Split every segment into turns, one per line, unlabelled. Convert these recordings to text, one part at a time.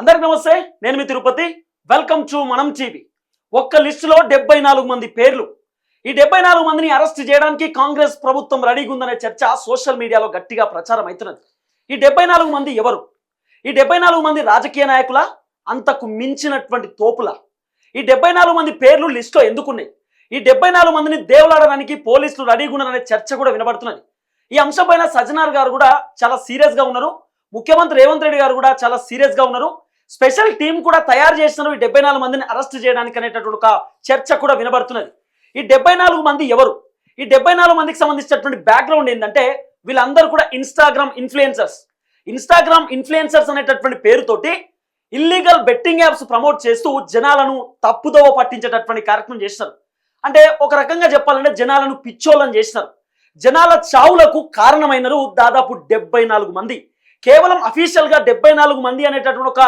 అందరికి నమస్తే నేను మీ Tirupati. Welcome to Manam TV ఒక్క లిస్టులో డెబ్బై నాలుగు మంది పేర్లు. ఈ డెబ్బై నాలుగు మందిని అరెస్ట్ చేయడానికి కాంగ్రెస్ ప్రభుత్వం రెడీగా ఉందనే చర్చ సోషల్ మీడియాలో గట్టిగా ప్రచారం అవుతున్నది. ఈ డెబ్బై నాలుగు మంది ఎవరు? ఈ డెబ్బై నాలుగు మంది రాజకీయ నాయకుల? అంతకు మించినటువంటి తోపుల? ఈ డెబ్బై నాలుగు మంది పేర్లు లిస్టులో ఎందుకున్నాయి? ఈ డెబ్బై నాలుగు మందిని దేవులాడడానికి పోలీసులు రెడీగా ఉన్నారనే చర్చ కూడా వినబడుతున్నది. ఈ అంశంపైన సజ్జనార్ గారు కూడా చాలా సీరియస్గా ఉన్నారు. ముఖ్యమంత్రి రేవంత్ రెడ్డి గారు కూడా చాలా సీరియస్గా ఉన్నారు. స్పెషల్ టీం కూడా తయారు చేస్తున్నారు ఈ డెబ్బై నాలుగు మందిని అరెస్ట్ చేయడానికి అనేటటువంటి ఒక చర్చ కూడా వినబడుతున్నది. ఈ డెబ్బై నాలుగు మంది ఎవరు? ఈ డెబ్బై నాలుగు మందికి సంబంధించినటువంటి బ్యాక్గ్రౌండ్ ఏంటంటే వీళ్ళందరూ కూడా ఇన్స్టాగ్రామ్ ఇన్ఫ్లుయెన్సర్స్ ఇన్స్టాగ్రామ్ ఇన్ఫ్లుయెన్సర్స్ అనేటటువంటి పేరుతోటి ఇల్లీగల్ బెట్టింగ్ యాప్స్ ప్రమోట్ చేస్తూ జనాలను తప్పుదోవ పట్టించేటటువంటి కార్యక్రమం చేస్తున్నారు. అంటే ఒక రకంగా చెప్పాలంటే జనాలను పిచ్చోళ్ళని చేసినారు జనాల చావులకు కారణమైనరు దాదాపు డెబ్బై నాలుగు మంది. కేవలం అఫీషియల్గా డెబ్బై నాలుగు మంది అనేటటువంటి ఒక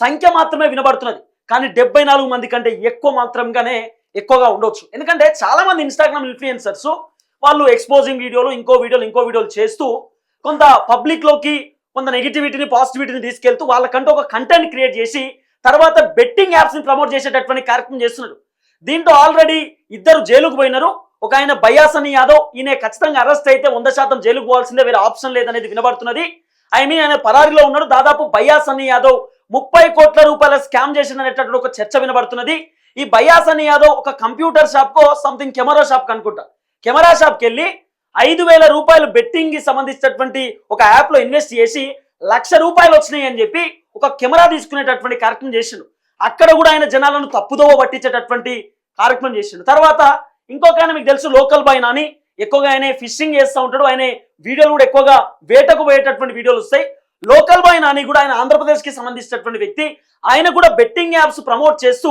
సంఖ్య మాత్రమే వినబడుతున్నది. కానీ డెబ్బై నాలుగు మంది కంటే ఎక్కువ మాత్రంగానే ఎక్కువగా ఉండొచ్చు. ఎందుకంటే చాలామంది ఇన్స్టాగ్రామ్ ఇన్ఫ్లుయెన్సర్స్ వాళ్ళు ఎక్స్పోజింగ్ వీడియోలు ఇంకో వీడియోలు ఇంకో వీడియోలు చేస్తూ కొంత పబ్లిక్లోకి కొంత నెగిటివిటీని పాజిటివిటీని తీసుకెళ్తూ వాళ్ళకంటూ ఒక కంటెంట్ క్రియేట్ చేసి తర్వాత బెట్టింగ్ యాప్స్ని ప్రమోట్ చేసేటటువంటి కార్యక్రమం చేస్తున్నారు దీంతో ఆల్రెడీ ఇద్దరు జైలుకు పోయినారు. ఒక ఆయన బయాసని యాదవ్ ఈయన ఖచ్చితంగా అరెస్ట్ అయితే వంద శాతం జైలుకు పోవాల్సిందే వేరే ఆప్షన్ లేదనేది వినబడుతున్నది. ఐ మీన్ ఆయన పరారిలో ఉన్నాడు. దాదాపు బయాసని యాదవ్ ముప్పై కోట్ల రూపాయల స్కామ్ చేసిందనేటటువంటి ఒక చర్చ వినబడుతున్నది. ఈ బయాసని యాదవ్ ఒక కంప్యూటర్ షాప్కో సంథింగ్ కెమెరా షాప్ అనుకుంటా కెమెరా షాప్కి వెళ్ళి ఐదు వేల రూపాయలు బెట్టింగ్కి సంబంధించినటువంటి ఒక యాప్లో ఇన్వెస్ట్ చేసి లక్ష రూపాయలు వచ్చినాయి అని చెప్పి ఒక కెమెరా తీసుకునేటటువంటి కార్యక్రమం చేసిండు. అక్కడ కూడా ఆయన జనాలను తప్పుదోవ పట్టించేటటువంటి కార్యక్రమం చేసిండు. తర్వాత ఇంకొక ఆయన మీకు తెలుసు లోకల్ బాయ్ నాని. ఎక్కువగా ఆయన ఫిషింగ్ చేస్తూ ఉంటాడు. ఆయన వీడియోలు కూడా ఎక్కువగా వేటకు పోయేటటువంటి వీడియోలు వస్తాయి. లోకల్ బాయ్ నాని కూడా ఆయన ఆంధ్రప్రదేశ్కి సంబంధించినటువంటి వ్యక్తి. ఆయన కూడా బెట్టింగ్ యాప్స్ ప్రమోట్ చేస్తూ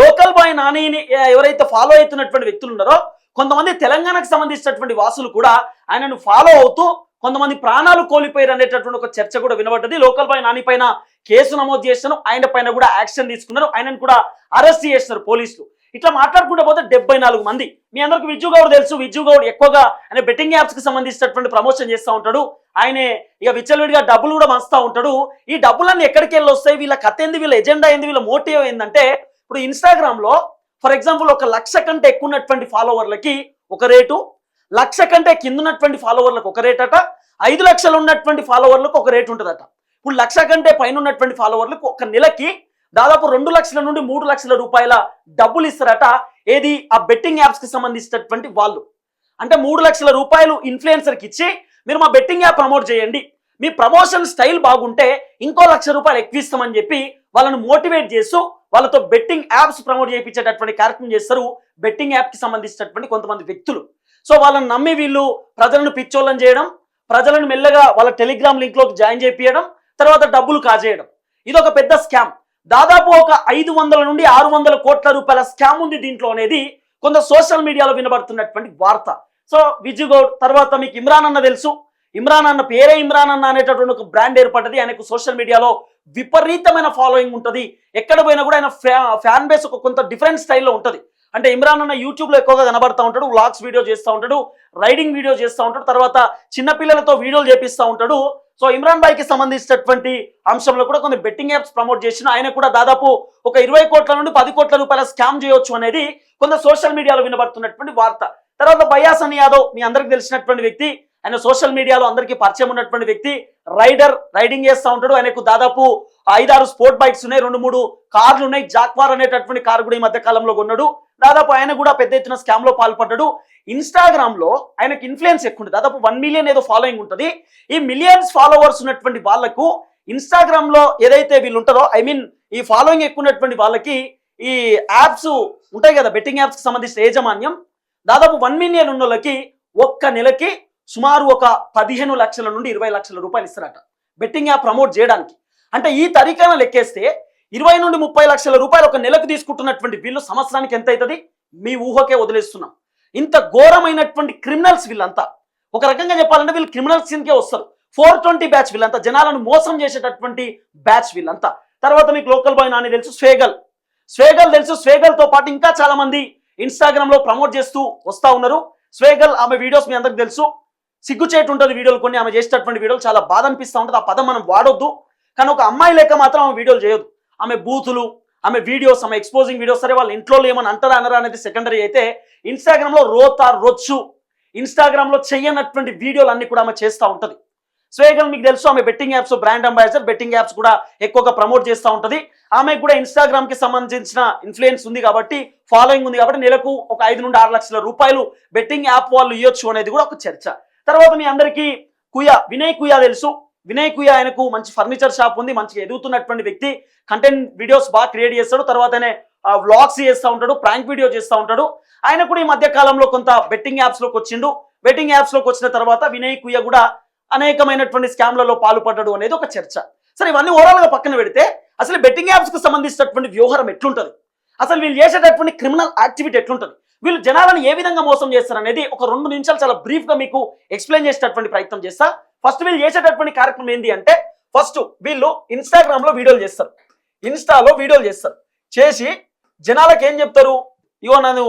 లోకల్ బాయ్ నానిని ఎవరైతే ఫాలో అవుతున్నటువంటి వ్యక్తులు ఉన్నారో కొంతమంది తెలంగాణకు సంబంధించినటువంటి వాసులు కూడా ఆయనను ఫాలో అవుతూ కొంతమంది ప్రాణాలు కోల్పోయారు అనేటటువంటి ఒక చర్చ కూడా వినబడ్డది. లోకల్ బాయ్ నాని పైన కేసు నమోదు చేస్తున్నారు ఆయన పైన కూడా యాక్షన్ తీసుకున్నారు. ఆయనను కూడా అరెస్ట్ చేస్తున్నారు పోలీసులు. ఇట్లా మాట్లాడుకుంటే పోతే డెబ్బై నాలుగు మంది. మీ అందరికి విజ్జు గౌడ్ తెలుసు. విజ్జు గౌడ్ ఎక్కువగా ఆయన బెట్టింగ్ యాప్స్కి సంబంధించినటువంటి ప్రమోషన్ చేస్తూ ఉంటాడు. ఆయనే ఇక విచ్చలవిడిగా డబ్బులు కూడా మంచుతూ ఉంటాడు. ఈ డబ్బులన్నీ ఎక్కడికి వెళ్ళి వస్తాయి? వీళ్ళ కథ ఏంది? వీళ్ళ ఎజెండా ఏంది? వీళ్ళ మోటివ్ ఏంటంటే ఇప్పుడు ఇన్స్టాగ్రామ్లో ఫర్ ఎగ్జాంపుల్ ఒక లక్ష కంటే ఎక్కువ ఉన్నటువంటి ఫాలోవర్లకి ఒక రేటు లక్ష కంటే కింద ఉన్నటువంటి ఫాలోవర్లకు ఒక రేట్ అట ఐదు లక్షలు ఉన్నటువంటి ఫాలోవర్లకు ఒక రేట్ ఉంటుందట. ఇప్పుడు లక్ష కంటే పైన ఉన్నటువంటి ఫాలోవర్లకు ఒక నెలకి దాదాపు రెండు లక్షల నుండి మూడు లక్షల రూపాయల డబ్బులు ఇస్తారట. ఏది? ఆ బెట్టింగ్ యాప్స్కి సంబంధించినటువంటి వాళ్ళు. అంటే మూడు లక్షల రూపాయలు ఇన్ఫ్లుయెన్సర్కి ఇచ్చి మీరు మా బెట్టింగ్ యాప్ ప్రమోట్ చేయండి. మీ ప్రమోషన్ స్టైల్ బాగుంటే ఇంకో లక్ష రూపాయలు ఎక్కువ ఇస్తామని చెప్పి వాళ్ళను మోటివేట్ చేస్తూ వాళ్ళతో బెట్టింగ్ యాప్స్ ప్రమోట్ చేయించేటటువంటి కార్యక్రమం చేస్తారు బెట్టింగ్ యాప్కి సంబంధించినటువంటి కొంతమంది వ్యక్తులు. సో వాళ్ళని నమ్మి వీళ్ళు ప్రజలను పిచ్చోళ్ళని చేయడం ప్రజలను మెల్లగా వాళ్ళ టెలిగ్రామ్ లింక్లోకి జాయిన్ చేయించడం తర్వాత డబ్బులు కాజేయడం. ఇది ఒక పెద్ద స్కామ్ దాదాపు ఒక ఐదు వందల నుండి ఆరు వందల కోట్ల రూపాయల స్కామ్ ఉంది దీంట్లో అనేది కొంత సోషల్ మీడియాలో వినబడుతున్నటువంటి వార్త. సో విజుగౌడ్ గౌడ్ తర్వాత మీకు ఇమ్రాన్ అన్న తెలుసు. ఇమ్రాన్ అన్న పేరే ఇమ్రాన్ అన్న అనేటటువంటి ఒక బ్రాండ్ ఏర్పడ్డది. ఆయనకు సోషల్ మీడియాలో విపరీతమైన ఫాలోయింగ్ ఉంటుంది. ఎక్కడ పోయినా కూడా ఆయన ఫ్యాన్ బేస్ ఒక కొంత డిఫరెంట్ స్టైల్లో ఉంటుంది. అంటే ఇమ్రాన్ అన్న యూట్యూబ్లో ఎక్కువగా కనబడతా ఉంటాడు వ్లాగ్స్ వీడియో చేస్తూ ఉంటాడు రైడింగ్ వీడియో చేస్తూ ఉంటాడు తర్వాత చిన్నపిల్లలతో వీడియోలు చేపిస్తూ ఉంటాడు. సో ఇమ్రాన్ భాయ్కి సంబంధించినటువంటి అంశంలో కూడా కొన్ని బెట్టింగ్ యాప్స్ ప్రమోట్ చేసిన ఆయన కూడా దాదాపు ఒక ఇరవై కోట్ల నుండి పది కోట్ల రూపాయల స్కామ్ చేయొచ్చు అనేది కొంత సోషల్ మీడియాలో వినబడుతున్నటువంటి వార్త. తర్వాత బయాసన్ యాదవ్ మీ అందరికి తెలిసినటువంటి వ్యక్తి. ఆయన సోషల్ మీడియాలో అందరికీ పరిచయం ఉన్నటువంటి వ్యక్తి. రైడర్ రైడింగ్ చేస్తూ ఉంటాడు. ఆయనకు దాదాపు ఐదారు స్పోర్ట్ బైక్స్ ఉన్నాయి. రెండు మూడు కార్లు ఉన్నాయి. జాక్వార్ అనేటటువంటి కారు కూడా ఈ మధ్య కాలంలో కొన్నాడు. దాదాపు ఆయన కూడా పెద్ద ఎత్తున స్కామ్లో పాల్పడ్డాడు. ఇన్స్టాగ్రామ్లో ఆయనకి ఇన్ఫ్లుయెన్స్ ఎక్కువ ఉంటుంది దాదాపు వన్ మిలియన్ ఏదో ఫాలోయింగ్ ఉంటుంది. ఈ మిలియన్స్ ఫాలోవర్స్ ఉన్నటువంటి వాళ్ళకు ఇన్స్టాగ్రామ్లో ఏదైతే వీళ్ళు ఉంటారో ఐ మీన్ ఈ ఫాలోయింగ్ ఎక్కువ ఉన్నటువంటి వాళ్ళకి ఈ యాప్స్ ఉంటాయి కదా బెట్టింగ్ యాప్స్కి సంబంధించిన యాజమాన్యం దాదాపు వన్ మిలియన్ ఉన్న వాళ్ళకి ఒక్క నెలకి సుమారు ఒక పదిహేను లక్షల నుండి ఇరవై లక్షల రూపాయలు ఇస్తారట. బెట్టింగ్ యాప్ ప్రమోట్ చేయడానికి. అంటే ఈ తరీకాన లెక్కేస్తే ఇరవై నుండి ముప్పై లక్షల రూపాయలు ఒక నెలకు తీసుకుంటున్నటువంటి వీళ్ళు సంవత్సరానికి ఎంత అవుతుంది? మీ ఊహకే వదిలేస్తున్నాం. ఇంత ఘోరమైనటువంటి క్రిమినల్స్ వీళ్ళంతా. ఒక రకంగా చెప్పాలంటే వీళ్ళు క్రిమినల్స్ కిందకే వస్తారు. ఫోర్ ట్వంటీ బ్యాచ్ వీళ్ళంతా జనాలను మోసం చేసేటటువంటి బ్యాచ్ వీళ్ళంతా. తర్వాత మీకు లోకల్ బాయ్ నాని తెలుసు స్వేగల్. స్వేగల్ తెలుసు స్వేగల్తో పాటు ఇంకా చాలా మంది ఇన్స్టాగ్రామ్లో ప్రమోట్ చేస్తూ వస్తా ఉన్నారు. స్వేగల్ ఆమె వీడియోస్ మీ అందరికి తెలుసు. సిగ్గుచేటు ఉంటుంది వీడియోలు కొన్ని ఆమె చేసేటటువంటి వీడియోలు చాలా బాధ అనిపిస్తూ ఉంటుంది. ఆ పదం మనం వాడొద్దు. కానీ ఒక అమ్మాయి లేక మాత్రం ఆమె వీడియోలు చేయొద్దు. ఆమె బూతులు ఆమె వీడియోస్ ఆమె ఎక్స్పోజింగ్ వీడియోస్ సరే వాళ్ళ ఇంట్లో ఏమని అంటారా అనరా అనేది సెకండరీ అయితే ఇన్స్టాగ్రామ్లో రోతా రొచ్చు ఇన్స్టాగ్రామ్లో చేయనటువంటి వీడియోలు అన్ని కూడా ఆమె చేస్తూ ఉంటుంది. స్వేగల్ మీకు తెలుసు ఆమె betting apps brand ambassador betting apps కూడా ఎక్కువగా ప్రమోట్ చేస్తూ ఉంటుంది. ఆమె కూడా ఇన్స్టాగ్రామ్కి సంబంధించిన ఇన్ఫ్లుయెన్స్ ఉంది కాబట్టి ఫాలోయింగ్ ఉంది కాబట్టి నెలకు ఒక ఐదు నుండి ఆరు లక్షల రూపాయలు బెట్టింగ్ యాప్ వాళ్ళు ఇవ్వచ్చు అనేది కూడా ఒక చర్చ. తర్వాత మీ అందరికీ కుయా వినయ్ కుయా తెలుసు. వినయ్ ఆయనకు మంచి ఫర్నిచర్ షాప్ ఉంది మంచిగా ఎదుగుతున్నటువంటి వ్యక్తి. కంటెంట్ వీడియోస్ బాగా క్రియేట్ చేస్తాడు తర్వాతనే వ్లాగ్స్ చేస్తూ ఉంటాడు ప్రాంక్ వీడియో చేస్తూ ఉంటాడు. ఆయన కూడా ఈ మధ్య కాలంలో కొంత బెట్టింగ్ యాప్స్లోకి వచ్చిండు. బెట్టింగ్ యాప్స్లోకి వచ్చిన తర్వాత వినయ్ కుయ్య కూడా అనేకమైనటువంటి స్కామ్లలో పాల్పడ్డాడు అనేది ఒక చర్చ. సరే ఇవన్నీ ఓవరాల్గా పక్కన పెడితే అసలు బెట్టింగ్ యాప్స్కి సంబంధించినటువంటి వ్యవహారం ఎట్లుంటది? అసలు వీళ్ళు చేసేటటువంటి క్రిమినల్ యాక్టివిటీ ఎట్లుంటుంది? వీళ్ళు జనాలను ఏ విధంగా మోసం చేస్తారు అనేది ఒక రెండు నిమిషాలు చాలా బ్రీఫ్గా మీకు ఎక్స్ప్లెయిన్ చేసేటటువంటి ప్రయత్నం చేస్తా. ఫస్ట్ వీళ్ళు చేసేటటువంటి కార్యక్రమం ఏంటి అంటే ఫస్ట్ వీళ్ళు ఇన్స్టాగ్రామ్లో వీడియోలు చేస్తారు. ఇన్స్టాలో వీడియోలు చేస్తారు. చేసి జనాలకు ఏం చెప్తారు? ఇగో నేను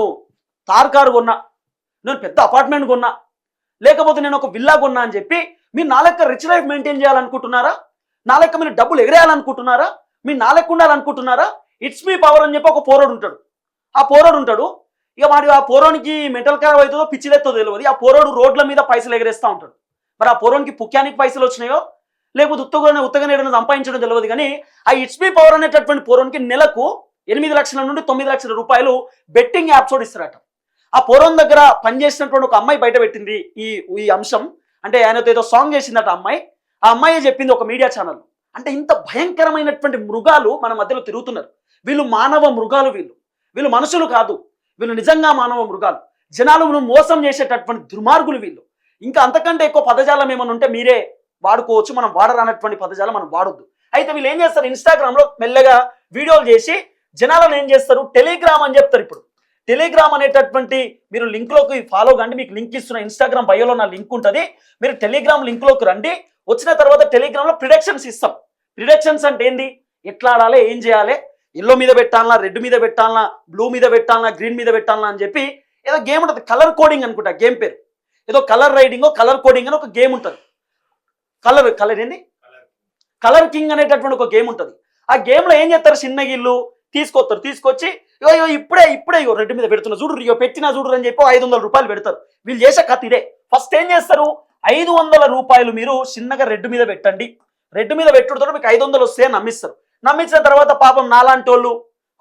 తార్ కారు కొన్నా నేను పెద్ద అపార్ట్మెంట్ కొన్నా లేకపోతే నేను ఒక విల్లా కొన్నా అని చెప్పి మీరు నా లెక్క రిచ్ లైఫ్ మెయింటైన్ చేయాలనుకుంటున్నారా? నా లెక్క మీరు డబ్బులు ఎగరేయాలనుకుంటున్నారా? మీరు నా లెక్క ఉండాలనుకుంటున్నారా? ఇట్స్ మీ పవర్ అని చెప్పి ఒక పోరోడు ఉంటాడు. ఆ పోరోడు ఉంటాడు. ఇక వాడి ఆ పోరోనికి మెంటల్ ఖరాబ్ అవుతుందో పిచ్చిలెత్తో తెలియదు ఆ పోరోడు రోడ్ల మీద పైసలు ఎగరేస్తూ ఉంటాడు. మరి ఆ పూర్వంకి పుక్యానికి పైసలు వచ్చినాయో? లేకపోతే ఉత్తగానే ఉత్తగానే ఏదైనా సంపాదించడం తెలియదు కానీ ఆ ఇట్స్ పవర్ అనేటటువంటి పూర్వంకి నెలకు ఎనిమిది లక్షల నుండి తొమ్మిది లక్షల రూపాయలు బెట్టింగ్ యాప్స్ కూడా ఇస్తారట. ఆ పూర్వం దగ్గర పనిచేసినటువంటి ఒక అమ్మాయి బయట పెట్టింది ఈ ఈ అంశం. అంటే ఆయనతో ఏదో సాంగ్ చేసిందట అమ్మాయి. ఆ అమ్మాయి చెప్పింది ఒక మీడియా ఛానల్ అంటే ఇంత భయంకరమైనటువంటి మృగాలు మన మధ్యలో తిరుగుతున్నారు. వీళ్ళు మానవ మృగాలు వీళ్ళు. వీళ్ళు మనుషులు కాదు. వీళ్ళు నిజంగా మానవ మృగాలు. జనాలను మోసం చేసేటటువంటి దుర్మార్గులు వీళ్ళు. ఇంకా అంతకంటే ఎక్కువ పదజాలం ఏమైనా ఉంటే మీరే వాడుకోవచ్చు. మనం వాడరానటువంటి పదజాలం మనం వాడొద్దు. అయితే వీళ్ళు ఏం చేస్తారు? ఇన్స్టాగ్రామ్లో మెల్లగా వీడియోలు చేసి జనాలను ఏం చేస్తారు? టెలిగ్రామ్ అని చెప్తారు ఇప్పుడు. టెలిగ్రామ్ అనేటటువంటి మీరు లింక్లోకి ఫాలో కండి. మీకు లింక్ ఇస్తున్న ఇన్స్టాగ్రామ్ బయోలో నా లింక్ ఉంటుంది. మీరు టెలిగ్రామ్ లింక్లోకి రండి. వచ్చిన తర్వాత టెలిగ్రామ్లో ప్రిడక్షన్స్ ఇస్తాం. ప్రిడక్షన్స్ అంటే ఏంది? ఎట్లా ఆడాలి? ఏం చేయాలి? ఎల్లో మీద పెట్టాలనా? రెడ్ మీద పెట్టాలనా? బ్లూ మీద పెట్టాలనా? గ్రీన్ మీద పెట్టాలనా? అని చెప్పి ఏదో గేమ్ ఉంటుంది. కలర్ కోడింగ్ అనుకుంటా. గేమ్ పేరు. ఏదో కలర్ రైడింగ్ కలర్ కోడింగ్ అని ఒక గేమ్ ఉంటుంది. కలర్ కలర్ ఏంది? కలర్ కింగ్ అనేటటువంటి ఒక గేమ్ ఉంటుంది. ఆ గేమ్లో ఏం చేస్తారు? చిన్న గిల్లు తీసుకొస్తారు. తీసుకొచ్చి అయ్యో ఇప్పుడే ఇప్పుడే ఇగో రెడ్డి మీద పెడుతున్నా చూడు ఇగో పెట్టినా చూడు అని చెప్పి ఐదు వందల రూపాయలు పెడతారు. వీళ్ళు చేసే కథ ఇదే. ఫస్ట్ ఏం చేస్తారు? ఐదు వందల రూపాయలు మీరు చిన్నగా రెడ్ మీద పెట్టండి. రెడ్ మీద పెట్టుడుతో మీకు ఐదు వందలు వస్తే నమ్మిస్తారు. నమ్మించిన తర్వాత పాపం నాలాంటి వాళ్ళు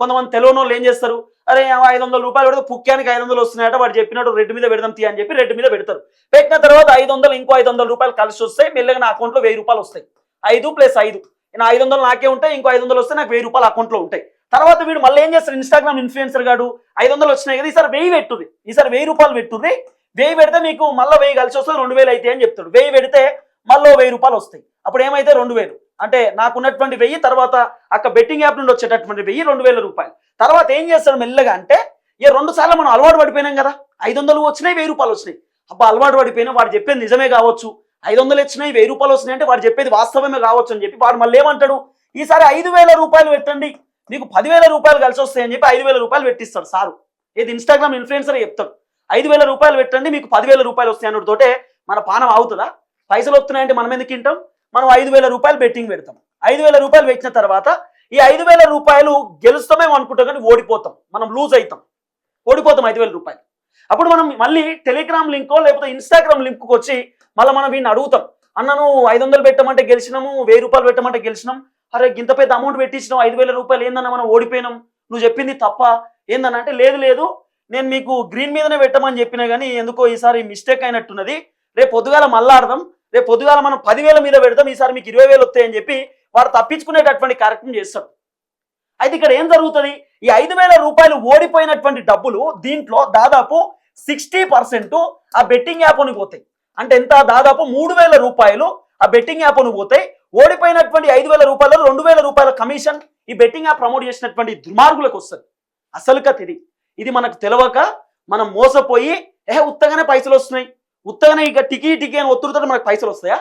కొంతమంది తెలియని వాళ్ళు ఏం చేస్తారు? అరే ఐదు వందల రూపాయలు పెడితే పుక్యానికి ఐదు వందలు వస్తున్నాయట వాడు చెప్పినట్టు రెడ్ మీద పెడదాం తీ అని చెప్పి రెడ్ మీద పెడతారు. పెట్టిన తర్వాత ఐదు వందలు ఇంకో ఐదు వందల రూపాయలు కలిసి వస్తాయి మెల్లగా నా అకౌంట్లో వెయ్యి రూపాయలు వస్తాయి. ఐదు ప్లస్ ఐదు. నా ఐదు వందలు నాకే ఉంటాయి ఇంకో ఐదు వందలు వస్తే నాకు వెయ్యి రూపాయలు అకౌంట్లో ఉంటాయి. తర్వాత వీడు మళ్ళీ ఏం చేస్తారు ఇన్స్టాగ్రామ్ ఇన్ఫ్లుయెన్సర్ గాడు ఐదు వందలు వచ్చినాయి కదా ఈసారి వెయ్యి పెట్టుర్రి. ఈసారి వెయ్యి రూపాయలు పెట్టుర్రి. వెయ్యి పెడితే మీకు మళ్ళీ వెయ్యి కలిసి వస్తుంది రెండు వేలు అయితే అని చెప్తాడు. వెయ్యి పెడితే మళ్ళీ వెయ్యి రూపాయలు వస్తాయి. అప్పుడు ఏమైతే రెండు వేలు? అంటే నాకున్నటువంటి వెయ్యి తర్వాత అక్క బెట్టింగ్ యాప్ నుండి వచ్చేటటువంటి వెయ్యి రెండు వేల రూపాయలు. తర్వాత ఏం చేస్తాడు మెల్లగా అంటే ఏ రెండు సార్లు మనం అలవాటు పడిపోయినాం కదా ఐదు వందలు వచ్చినాయి వెయ్యి రూపాయలు వచ్చినాయి. అబ్బా అలవాటు పడిపోయినా వాడు చెప్పేది నిజమే కావచ్చు. ఐదు వందలు వచ్చినాయి వెయ్యి రూపాయలు వచ్చినాయి అంటే వాడు చెప్పేది వాస్తవమే కావచ్చు అని చెప్పి వాడు మళ్ళీ ఏమంటాడు? ఈసారి ఐదు వేల రూపాయలు పెట్టండి మీకు పదివేల రూపాయలు కలిసి వస్తాయని చెప్పి ఐదు వేల రూపాయలు పెట్టిస్తాడు సారు. ఏది ఇన్స్టాగ్రామ్ ఇన్ఫ్లుయెన్సర్ చెప్తాడు. ఐదు వేల రూపాయలు పెట్టండి మీకు పదివేల రూపాయలు వస్తాయి అన్నటితోటే తోటే మన పానం అవుతుందా పైసలు వస్తున్నాయంటే మనం ఎందుకు తింటాం? మనం ఐదు వేల రూపాయలు బెట్టింగ్ పెడతాం. ఐదు వేల రూపాయలు పెట్టిన తర్వాత ఈ ఐదు వేల రూపాయలు గెలుస్తామేమో అనుకుంటాం కానీ ఓడిపోతాం. మనం లూజ్ అవుతాం. ఓడిపోతాం ఐదు వేల రూపాయలు. అప్పుడు మనం మళ్ళీ టెలిగ్రామ్ లింకో లేకపోతే ఇన్స్టాగ్రామ్ లింక్కి వచ్చి మళ్ళీ మనం వీడిని అడుగుతాం. అన్నను ఐదు వందలు పెట్టమంటే గెలిచినాము వెయ్యి రూపాయలు పెట్టమంటే గెలిచినాం. అరే ఇంత పెద్ద అమౌంట్ పెట్టించినాం ఐదు వేల రూపాయలు ఏందన్నా మనం ఓడిపోయినాం. నువ్వు చెప్పింది తప్ప ఏందన్నా? అంటే లేదు లేదు. నేను మీకు గ్రీన్ మీదనే పెట్టమని చెప్పినా కానీ ఎందుకో ఈసారి మిస్టేక్ అయినట్టున్నది. రేపు పొద్దుగాల మళ్ళా ఆడదాం. రేపు పొద్దుగాల మనం పదివేల మీద పెడతాం ఈసారి మీకు ఇరవై వేలు వస్తాయని చెప్పి వాడు తప్పించుకునేటటువంటి కార్యక్రమం చేస్తాడు. అయితే ఇక్కడ ఏం జరుగుతుంది? ఈ ఐదు వేల రూపాయలు ఓడిపోయినటువంటి డబ్బులు దీంట్లో దాదాపు సిక్స్టీ పర్సెంట్ ఆ బెట్టింగ్ యాప్ అని పోతాయి. అంటే ఎంత? దాదాపు మూడు వేల రూపాయలు ఆ బెట్టింగ్ యాప్ అని పోతాయి. ఓడిపోయినటువంటి ఐదు వేల రూపాయలు రెండు వేల రూపాయల కమిషన్ ఈ బెట్టింగ్ యాప్ ప్రమోట్ చేసినటువంటి దుర్మార్గులకు వస్తుంది. అసలు కథ ఇది. ఇది మనకు తెలియక మనం మోసపోయి ఏ ఉత్తగానే పైసలు వస్తున్నాయి. ఉత్తగానే ఇక టికీ టికీ అని ఒత్తుడుతో మనకు పైసలు వస్తాయా?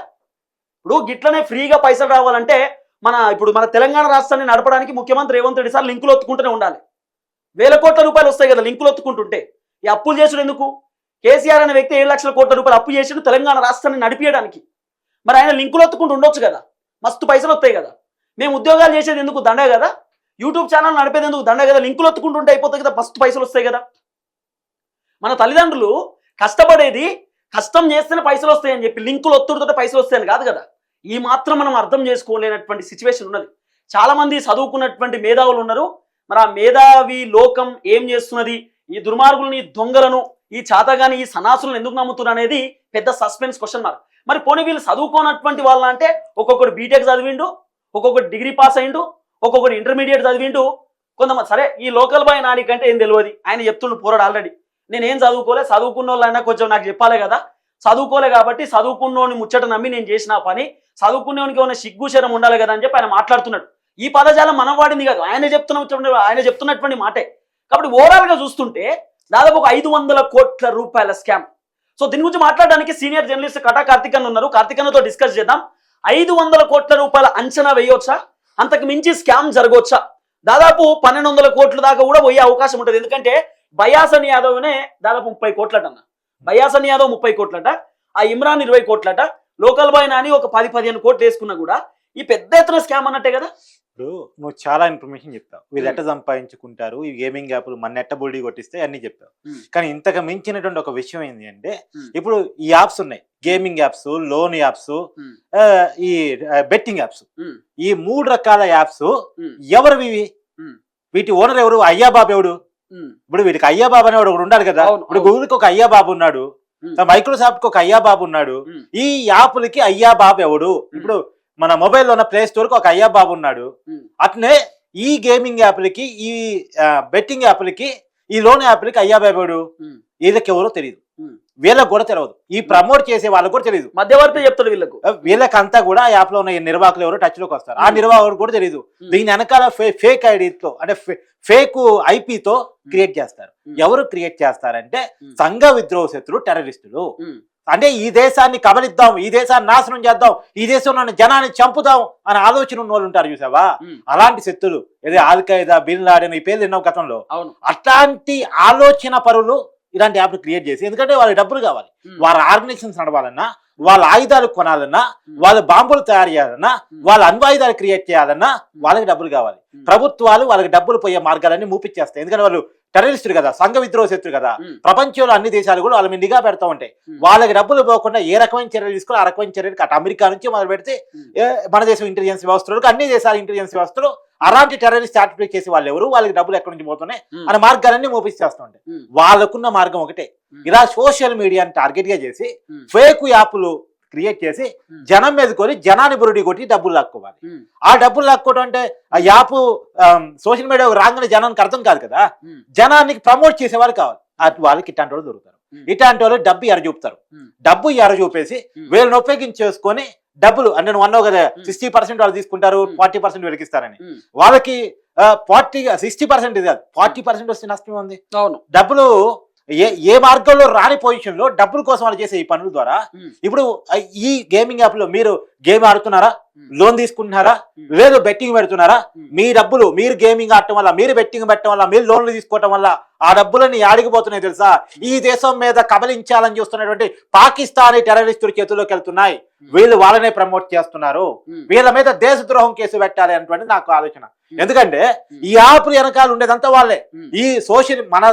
ఇప్పుడు గిట్లనే ఫ్రీగా పైసలు రావాలంటే మన ఇప్పుడు మన తెలంగాణ రాష్ట్రాన్ని నడపడానికి ముఖ్యమంత్రి రేవంత్ రెడ్డి సార్ లింకులు ఒత్తుకుంటూనే ఉండాలి. వేల కోట్ల రూపాయలు వస్తాయి కదా లింకులు ఒత్తుకుంటుంటే. ఈ అప్పులు చేసుడు ఎందుకు? కేసీఆర్ అనే వ్యక్తి ఏడు లక్షల కోట్ల రూపాయలు అప్పు చేసిండు తెలంగాణ రాష్ట్రాన్ని నడిపించడానికి మరి ఆయన లింకులు ఒత్తుకుంటూ ఉండొచ్చు కదా. మస్తు పైసలు వస్తాయి కదా. మేము ఉద్యోగాలు చేసేది ఎందుకు? దండ కదా. యూట్యూబ్ ఛానల్ నడిపేది ఎందుకు? దండ కదా. లింకులు ఒత్తుకుంటుంటే అయిపోతాయి కదా. మస్తు పైసలు వస్తాయి కదా. మన తల్లిదండ్రులు కష్టపడేది కష్టం చేస్తేనే పైసలు వస్తాయని చెప్పి లింకులు ఒత్తుడితో పైసలు వస్తాయని కాదు కదా. ఈ మాత్రం మనం అర్థం చేసుకోలేనటువంటి సిచ్యువేషన్ ఉన్నది. చాలామంది చదువుకున్నటువంటి మేధావులు ఉన్నారు. మరి ఆ మేధావి లోకం ఏం చేస్తున్నది? ఈ దుర్మార్గులని దొంగలను ఈ చాతగాని ఈ సనాసులను ఎందుకు నమ్ముతున్నారు అనేది పెద్ద సస్పెన్స్ క్వశ్చన్ మార్క్ మరి పోనీ వీళ్ళు చదువుకోనటువంటి వాళ్ళ అంటే ఒక్కొక్కడు బీటెక్ చదివిండు ఒక్కొక్కటి డిగ్రీ పాస్ అయిండు ఒక్కొక్కటి ఇంటర్మీడియట్ చదివిండు. కొంతమంది సరే ఈ లోకల్ బాయ్ నానికంటే ఏం తెలియదు. ఆయన చెప్తుండు పోరాడు ఆల్రెడీ నేనేం చదువుకోలే? చదువుకున్న వాళ్ళైనా కొంచెం నాకు చెప్పాలి కదా. చదువుకోలే కాబట్టి చదువుకున్నోని ముచ్చట నమ్మి నేను చేసిన పని చదువుకునేవానికి ఉన్న సిగ్గు శరం ఉండాలి కదా అని చెప్పి ఆయన మాట్లాడుతున్నాడు. ఈ పదజాలం మనం వాడింది కాదు. ఆయన చెప్తున్న ఆయన చెప్తున్నటువంటి మాటే. కాబట్టి ఓవరాల్గా చూస్తుంటే దాదాపు ఒక ఐదు వందల కోట్ల రూపాయల స్కామ్. సో దీని గురించి మాట్లాడడానికి సీనియర్ జర్నలిస్ట్ కటా కార్తికన్ ఉన్నారు. కార్తికన్నతో డిస్కస్ చేద్దాం. ఐదు వందల కోట్ల రూపాయల అంచనా వేయవచ్చా అంతకు మించి స్కామ్ జరగవచ్చా దాదాపు పన్నెండు వందల కోట్ల దాకా కూడా పోయే అవకాశం ఉంటుంది. ఎందుకంటే బయాసన్ యాదవ్నే దాదాపు ముప్పై కోట్లట అన్న. బయాసన్ యాదవ్ ముప్పై కోట్లట. ఆ ఇమ్రాన్ ఇరవై కోట్లట. లోకల్ బాయ్ నాని ఒక పది పదిహేను కోట్లు వేసుకున్నా కూడా ఈ పెద్ద ఎత్తున స్కామ్ అన్నట్టే కదా
ఇప్పుడు నువ్వు చాలా ఇన్ఫర్మేషన్ చెప్తావు వీళ్ళు
Hmm.
ఎట్ట సంపాదించుకుంటారు ఈ గేమింగ్ యాప్లు మన ఎట్ట బుల్డి కొట్టిస్తే అన్ని చెప్తావు
Hmm.
కానీ ఇంతకు మించినటువంటి ఒక విషయం ఏంటి అంటే
Hmm.
ఇప్పుడు ఈ యాప్స్ ఉన్నాయి గేమింగ్ యాప్స్ లోన్ యాప్స్. ఈ బెట్టింగ్ యాప్స్. ఈ మూడు రకాల యాప్స్. ఎవరు ఇవి. వీటి ఓనర్ ఎవరు అయ్యా బాబు ఎవడు ఇప్పుడు వీటికి అయ్యా బాబు అనేవాడు ఒకడు ఉండాలి కదా ఇప్పుడు. గూగుల్కి ఒక అయ్యా బాబు ఉన్నాడు. మైక్రోసాఫ్ట్కి ఒక అయ్యా బాబు ఉన్నాడు. ఈ యాప్లకి అయ్యా బాబు ఎవడు ఇప్పుడు మన మొబైల్లో ఉన్న ప్లే స్టోర్కి ఒక అయ్యా బాబు ఉన్నాడు. అట్నే ఈ గేమింగ్ యాప్లకి ఈ బెట్టింగ్ యాప్లకి ఈ లోన్ యాప్లకి అయ్యా బాబు ఎవడు. వీళ్ళకి ఎవరో తెలియదు. వీళ్ళకి కూడా తెలియదు. ఈ ప్రమోట్ చేసే వాళ్ళకి కూడా తెలియదు
మధ్యవర్తి చెప్తాడు వీళ్ళకు.
వీళ్ళకంతా కూడా ఆ యాప్లో ఉన్న నిర్వాహకులు ఎవరు టచ్లోకి వస్తారు. ఆ. నిర్వాహకుడు కూడా తెలియదు దీని వెనకాల ఫేక్ ఐడితో అంటే ఫేక్ ఐపీతో క్రియేట్ చేస్తారు. ఎవరు క్రియేట్ చేస్తారంటే. సంఘ విద్రోహ శత్రులు టెర్రరిస్టులు అంటే ఈ దేశాన్ని కబలిద్దాం ఈ దేశాన్ని నాశనం చేద్దాం ఈ దేశంలో జనాన్ని చంపుదాం అనే ఆలోచన ఉన్న వాళ్ళు ఉంటారు చూసావా? అలాంటి శక్తులు ఏదో ఆల్ఖైదా బిన్ లాడెన్ ఈ పేర్లు ఎన్నో గతంలో?
అవును.
అట్లాంటి ఆలోచన పరులు ఇలాంటి యాప్లు క్రియేట్ చేసి ఎందుకంటే వాళ్ళకి డబ్బులు కావాలి. వాళ్ళ ఆర్గనైజేషన్స్ నడవాలన్నా వాళ్ళ ఆయుధాలు కొనాలన్నా వాళ్ళ బాంబులు తయారు చేయాలన్నా వాళ్ళ అణ్వాయుధాలు క్రియేట్ చేయాలన్నా వాళ్ళకి డబ్బులు కావాలి. ప్రభుత్వాలు వాళ్ళకి డబ్బులు పోయే మార్గాలన్నీ మూపిచ్చేస్తాయి. ఎందుకంటే వాళ్ళు టెర్రరిస్టులు కదా సంఘ విద్రోహ శత్రులు కదా. ప్రపంచంలో అన్ని దేశాలు కూడా వాళ్ళ మీద నిఘా పెడతా ఉంటాయి. వాళ్ళకి డబ్బులు పోకుండా ఏ రకమైన చర్యలు తీసుకోవాలి ఆ రకమైన చర్యలు అటు అమెరికా నుంచి మొదలు పెడితే మన దేశం ఇంటెలిజెన్స్ వ్యవస్థలకు అన్ని దేశాల ఇంటెలిజెన్స్ వ్యవస్థలు అలాంటి టెర్రరిస్ట్ యాక్టివిటీ చేసే వాళ్ళు ఎవరు? వాళ్ళకి డబ్బులు ఎక్కడి నుంచి పోతున్నాయి? అనే మార్గాలన్నీ మోపిస్తేస్తూ ఉంటాయి.
ఉమ్,
వాళ్ళకున్న మార్గం ఒకటే. ఇలా సోషల్ మీడియాని టార్గెట్గా చేసి ఫేక్ యాప్లు క్రియేట్ చేసి జనం మీద కొని జనాన్ని బురుడి కొట్టి డబ్బులు లాక్కోవాలి. ఆ డబ్బులు లాక్కోవడం అంటే ఆ యాప్ సోషల్ మీడియా రాగానే జనానికి అర్థం కాదు కదా? జనానికి ప్రమోట్ చేసేవాళ్ళు కావాలి. అటు వాళ్ళకి ఇట్లాంటి వాళ్ళు దొరుకుతారు. ఇట్లాంటి వాళ్ళు డబ్బు ఎర చూపుతారు. డబ్బు ఎర చూపేసి. వీళ్ళని ఉపయోగించేసుకొని డబ్బులు అంటే నువ్వు అన్నావు కదా. సిక్స్టీ పర్సెంట్ వాళ్ళు తీసుకుంటారు. ఫార్టీ పర్సెంట్
ఉమ్,
వాళ్ళకి ఫార్టీ సిక్స్టీ పర్సెంట్ ఇది కాదు ఫార్టీ పర్సెంట్ వస్తే నష్టం ఉంది
అవును.
డబ్బులు ఏ ఏ మార్గంలో రాని పొజిషన్లో డబ్బుల కోసం వాళ్ళు చేసే ఈ పనుల ద్వారా ఇప్పుడు ఈ గేమింగ్ యాప్లో మీరు గేమ్ ఆడుతున్నారా? లోన్ తీసుకుంటున్నారా? లేదు బెట్టింగ్ పెడుతున్నారా? మీ డబ్బులు మీరు గేమింగ్ ఆడటం వల్ల మీరు బెట్టింగ్ పెట్టడం వల్ల మీరు లోన్లు తీసుకోవటం వల్ల ఆ డబ్బులన్నీ ఆడిగిపోతున్నాయి తెలుసా? ఈ దేశం మీద కబలించాలని చూస్తున్నటువంటి పాకిస్తానీ టెర్రరిస్టుల చేతుల్లోకి వెళ్తున్నాయి. వీళ్ళు వాళ్ళనే ప్రమోట్ చేస్తున్నారు. వీళ్ళ మీద దేశద్రోహం కేసు పెట్టాలి అన్నటువంటి నాకు ఆలోచన. ఎందుకంటే ఈ యాప్ వెనకాల ఉండేదంతా వాళ్ళే. ఈ సోషల్ మన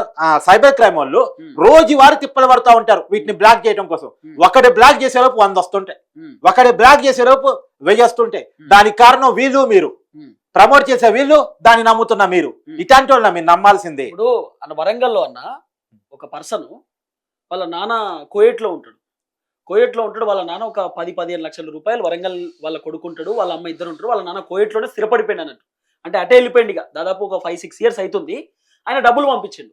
సైబర్ క్రైమ్ వాళ్ళు రోజువారీ తిప్పలు పడుతూ ఉంటారు వీటిని బ్లాక్ చేయడం కోసం. ఒకటి బ్లాక్ చేసేలోపు వంద వస్తుంటాయి. ఒకటి బ్లాక్ చేసేలోపు వెయ్యి వస్తుంటాయి
ఉమ్,
దానికి కారణం వీళ్ళు మీరు. ప్రమోట్ చేసే వీళ్ళు దాన్ని నమ్ముతున్న మీరు. ఇట్లాంటి వాళ్ళని మీరు నమ్మాల్సిందే.
ఇప్పుడు అన్న వరంగల్లో అన్న ఒక పర్సన్ వాళ్ళ నాన్న కోయేట్లో ఉంటాడు. కోయేట్లో ఉంటాడు వాళ్ళ నాన్న ఒక పది పదిహేను లక్షల రూపాయలు వరంగల్ వాళ్ళ కొడుకుంటాడు వాళ్ళ అమ్మ ఇద్దరు ఉంటారు వాళ్ళ నాన్న కోయేట్లోనే స్థిరపడిపోయింది అన్నట్టు. అంటే అటే వెళ్ళిపోయింది ఇక. దాదాపు ఒక ఫైవ్ సిక్స్ ఇయర్స్ అవుతుంది ఆయన డబ్బులు పంపించిండు.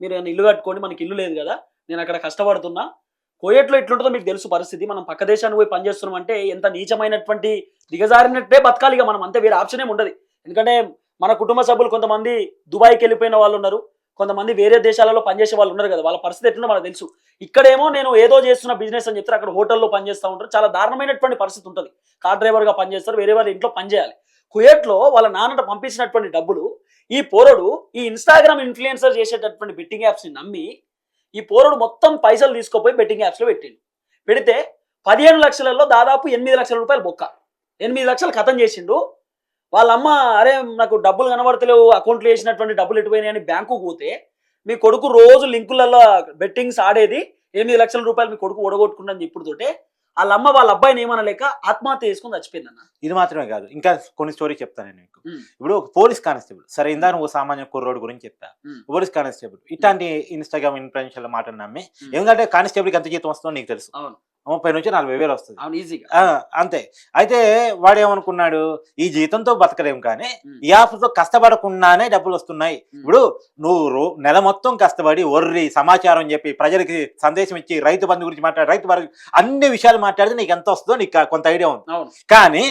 మీరు ఇల్లు కట్టుకోండి మనకి ఇల్లు లేదు కదా నేను అక్కడ కష్టపడుతున్నా కోయట్లో ఎట్లుంటుందో మీకు తెలుసు పరిస్థితి. మనం పక్క దేశానికి పోయి పనిచేస్తున్నాం అంటే ఎంత నీచమైనటువంటి దిగజారినట్టే బతకాలి ఇక మనం. అంతే వేరే ఆప్షన్ ఏమి ఉండదు. ఎందుకంటే మన కుటుంబ సభ్యులు కొంతమంది దుబాయ్కి వెళ్ళిపోయిన వాళ్ళు ఉన్నారు. కొంతమంది వేరే దేశాలలో పనిచేసే వాళ్ళు ఉన్నారు కదా. వాళ్ళ పరిస్థితి ఎట్లుందో మనకు తెలుసు. ఇక్కడేమో నేను ఏదో చేస్తున్న బిజినెస్ అని చెప్తారు. అక్కడ హోటల్లో పనిచేస్తూ ఉంటారు. చాలా దారుణమైనటువంటి పరిస్థితి ఉంటుంది. కార్ డ్రైవర్గా పనిచేస్తారు వేరే వాళ్ళ ఇంట్లో పనిచేయాలి కుయేట్లో వాళ్ళ నాన్నట పంపించినటువంటి డబ్బులు ఈ పోరడు ఈ ఇన్స్టాగ్రామ్ ఇన్ఫ్లుయెన్సర్ చేసేటటువంటి బెట్టింగ్ యాప్స్ని నమ్మి ఈ పోరుడు మొత్తం పైసలు తీసుకుపోయి బెట్టింగ్ యాప్స్లో పెట్టిండు. పెడితే పదిహేను లక్షలలో దాదాపు ఎనిమిది లక్షల రూపాయలు బొక్క. ఎనిమిది లక్షలు ఖతం చేసిండు. వాళ్ళ అమ్మ అరే నాకు డబ్బులు కనబడతలేవు అకౌంట్లో వేసినటువంటి డబ్బులు ఎటుపోయినాయి అని బ్యాంకుకు పోతే మీ కొడుకు రోజు లింకులలో బెట్టింగ్స్ ఆడేది ఎనిమిది లక్షల రూపాయలు మీ కొడుకు ఓడగొట్టుకుందని చెప్పుడుతోటే వాళ్ళ అమ్మ వాళ్ళ అబ్బాయిని ఏమనలేక ఆత్మహత్య చేసుకుని చచ్చిపోయిందన్న
ఇది మాత్రమే కాదు ఇంకా కొన్ని స్టోరీ చెప్తాను నేను మీకు. ఇప్పుడు ఒక పోలీస్ కానిస్టేబుల్ సరే ఇందా నువ్వు సామాన్య కుర్రోడు గురించి చెప్తా. పోలీస్ కానిస్టేబుల్ ఇట్లాంటి ఇన్స్టాగ్రామ్ ఇన్ఫ్లుయెన్షియల్ మాటలు నమ్మి. ఎందుకంటే కానిస్టేబుల్కి ఎంత జీతం వస్తుందో నీకు తెలుసు
అవును
ముప్పై నుంచి నలభై వేలు వస్తుంది.
అవును ఈజీగా
అంతే. అయితే వాడు ఏమనుకున్నాడు ఈ జీతంతో బతకలేం కానీ. ఈ ఆఫర్తో కష్టపడకుండానే డబ్బులు వస్తున్నాయి. ఇప్పుడు నువ్వు నెల మొత్తం కష్టపడి ఒర్రి సమాచారం చెప్పి ప్రజలకి సందేశం ఇచ్చి రైతు బంధు గురించి మాట్లాడి రైతు బంధు అన్ని విషయాలు మాట్లాడితే నీకు ఎంత వస్తుందో నీకు కొంత ఐడియా ఉంది. కానీ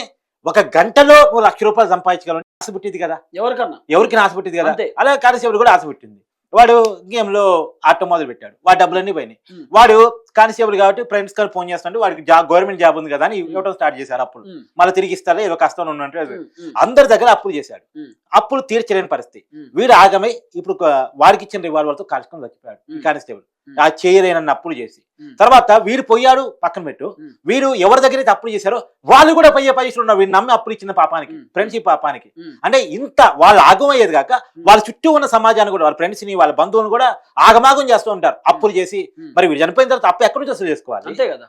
ఒక గంటలో నువ్వు లక్ష రూపాయలు సంపాదించగలవు. ఆశ పుట్టింది కదా?
ఎవరికన్నా?
ఎవరికి ఆశ పుట్టింది కదా?
అంతే.
అలాగే కానిస్టేబుల్ కూడా ఆశ పుట్టింది. వాడు గేమ్లో ఆట మొదలు పెట్టాడు వాడి డబ్బులన్నీ పోయినాయి. వాడు కానిస్టేబుల్ కాబట్టి ఫ్రెండ్స్ గారు ఫోన్ చేస్తుంటే వాడికి జాబ్ గవర్నమెంట్ జాబ్ ఉంది కదా అని ఇవ్వడం స్టార్ట్ చేశారు అప్పుడు
ఉమ్.
మళ్ళీ తిరిగి ఇస్తారా ఏదో కష్టం ఉన్నట్టు. అందరి దగ్గర అప్పులు చేశాడు. అప్పులు తీర్చలేని పరిస్థితి. వీడు ఆగమై ఇప్పుడు వాడికి ఇచ్చిన రివాల్వర్తో కాల్చుకొని చచ్చిపోయాడు
ఉమ్.
కానిస్టేబుల్. ఆ చేయలేనన్న అప్పులు చేసి. తర్వాత వీడు పోయాడు పక్కన పెట్టు. వీడు ఎవరి దగ్గర అయితే అప్పులు చేశారో వాళ్ళు కూడా పోయే పొజిషన్ ఉన్నారు వీడు నమ్మి అప్పులు ఇచ్చిన పాపానికి. ఫ్రెండ్షిప్ పాపానికి. అంటే ఇంత వాళ్ళు ఆగమయ్యేది కాక వాళ్ళ చుట్టూ ఉన్న సమాజాన్ని కూడా వాళ్ళ ఫ్రెండ్స్ని వాళ్ళ బంధువులను కూడా ఆగమాగం చేస్తూ ఉంటారు అప్పులు చేసి. మరి వీడు చనిపోయిన తర్వాత అప్పు ఎక్కడి నుంచి వసూలు చేసుకోవాలి
అంతే కదా.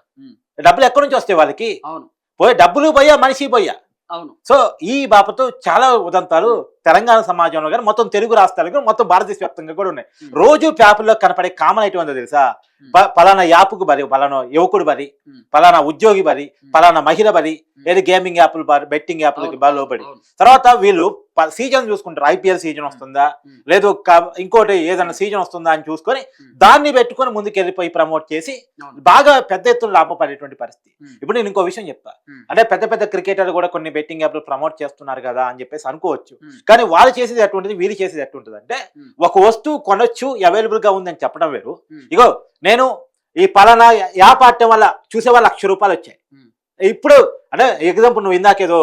డబ్బులు ఎక్కడి నుంచి వస్తాయి వాళ్ళకి?
అవును.
పోయే డబ్బులు పోయా మనిషి పోయా.
అవును.
సో ఈ బాపతో చాలా ఉదంతాలు తెలంగాణ సమాజంలో కానీ మొత్తం తెలుగు రాష్ట్రాలకు కానీ మొత్తం భారతదేశ వ్యాప్తంగా కూడా ఉన్నాయి. రోజు పేపర్లో కనపడే కామన్ ఐటమ్ ఉందో తెలుసా పలానా యాప్కు బలి పలానా యువకుడు
Hmm.
పలానా ఉద్యోగి
Hmm.
పలానా మహిళ
Hmm.
ఏది గేమింగ్ యాప్లు బెట్టింగ్ యాప్లకి లోబడి. తర్వాత వీళ్ళు సీజన్ చూసుకుంటారు ఐపీఎల్ సీజన్ వస్తుందా. లేదు ఇంకోటి ఏదైనా సీజన్ వస్తుందా అని చూసుకొని. దాన్ని పెట్టుకొని ముందుకెళ్ళిపోయి ప్రమోట్ చేసి. బాగా పెద్ద ఎత్తున లాభపడేటువంటి పరిస్థితి. ఇప్పుడు నేను ఇంకో విషయం చెప్తా. అంటే పెద్ద పెద్ద క్రికెటర్లు కూడా కొన్ని బెట్టింగ్ యాప్లు ప్రమోట్ చేస్తున్నారు కదా అని చెప్పేసి అనుకోవచ్చు. కానీ వాళ్ళు చేసేది ఎటువంటిది వీళ్ళు చేసేది ఎట్టుంటుంది అంటే. ఒక వస్తువు కొనొచ్చు అవైలబుల్గా ఉందని చెప్పడం వేరు. ఇగో నేను ఈ పలానా యాప్ ఆడటం వల్ల చూసే వాళ్ళు లక్ష రూపాయలు వచ్చాయి. ఇప్పుడు అంటే ఎగ్జాంపుల్ నువ్వు ఇందాకేదో.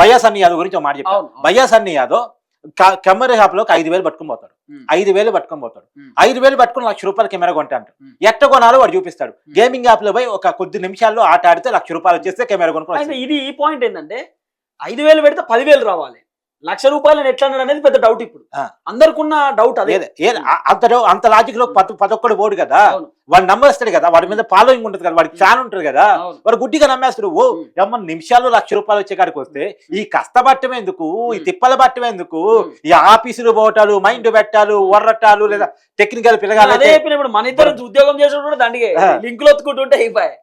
బయ్యాస్ అన్ని యాదవ్ గురించి మాట చెప్పావు. బయ్యాస్ అన్ని యాదవ్ కెమెరా షాప్లోకి ఐదు వేలు పట్టుకొని పోతాడు. ఐదు వేలు పట్టుకొని పోతాడు. ఐదు వేలు పట్టుకొని లక్ష రూపాయల కెమెరా కొంటా అంటాడు
ఉమ్.
ఎట్ట కొనాలో వాడు చూపిస్తాడు. గేమింగ్ యాప్లో పోయి ఒక కొద్ది నిమిషాల్లో ఆట ఆడితే లక్ష రూపాయలు వచ్చేస్తే కెమెరా వస్తాడు.
ఇది ఈ పాయింట్ ఏంటంటే ఐదు వేలు పెడితే పదివేలు రావాలి లక్ష రూపాయలు ఎట్లా అన్నాడు అనేది పెద్ద డౌట్ ఇప్పుడు.
ఆ.
అందరికున్న డౌట్ అదే.
అంత అంత లాజిక్లో పది పదొక్కడు పోడు కదా. వాడు నమ్మేస్తాడు కదా వాడి మీద ఫాలోయింగ్ ఉంటుంది కదా వాడికి ఫ్యాన్ ఉంటుంది కదా వాడు గుడ్డిగా నమ్మేస్తాడు ఓ. ఎమ్మ నిమిషాల్లో లక్ష రూపాయలు వచ్చే కాడికి వస్తే ఈ కష్టపడటం ఎందుకు ఈ. తిప్పల పట్టం ఎందుకు. ఈ ఆఫీసులు పోవటాలు మైండ్ పెట్టాలు వర్రటాలు లేదా టెక్నికల్
ఇప్పుడు మన ఇద్దరు ఉద్యోగం దండిగే
ఆ.
లింకులు ఒత్తుకుంటుంటే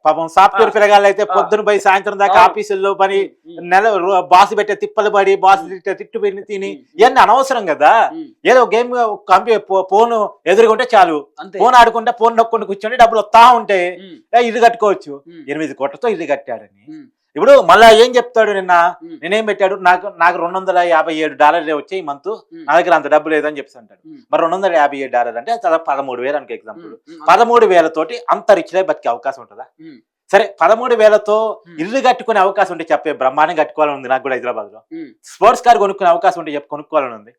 పాపం సాఫ్ట్వేర్. పిల్లగాళ్ళు అయితే. పొద్దున పోయి సాయంత్రం దాకా. ఆఫీసుల్లో పని. నెల బాస్ పెట్టే తిప్పలు పడి బాస్ తిట్టే తిట్టు పెట్టి తిని. ఇవన్నీ అనవసరం కదా. ఏదో గేమ్ కంప్యూటర్ ఫోన్ ఎదురుకుంటే చాలు ఫోన్ ఆడుకుంటే ఫోన్ నొక్కొని కూర్చొని డబ్బులు వస్తా ఉంటే ఇల్లు కట్టుకోవచ్చు. ఎనిమిది కోట్లతో ఇల్లు కట్టాడని. ఇప్పుడు మళ్ళా ఏం చెప్తాడు నిన్న. నేనేం పెట్టాడు నాకు నాకు రెండు వందల యాభై ఏడు డాలర్లే వచ్చాయి ఈ మంత్. నా దగ్గర అంత డబ్బు లేదని
ఉమ్.
మరి రెండు వందల యాభై ఏడు డాలర్ అంటే పదమూడు వేలు అనుకో ఎగ్జాంపుల్. పదమూడు వేలతోటి అంత రిచ్లే బతికే అవకాశం ఉంటుందా. సరే పదమూడు వేలతో. ఇల్లు కట్టుకునే అవకాశం ఉంటే చెప్పే బ్రహ్మాండం కట్టుకోవాలని ఉంది నాకు కూడా
హైదరాబాద్లో.
స్పోర్ట్స్ కార్ కొనుక్కునే అవకాశం ఉంటే చెప్పు కొనుక్కోవాలని ఉంది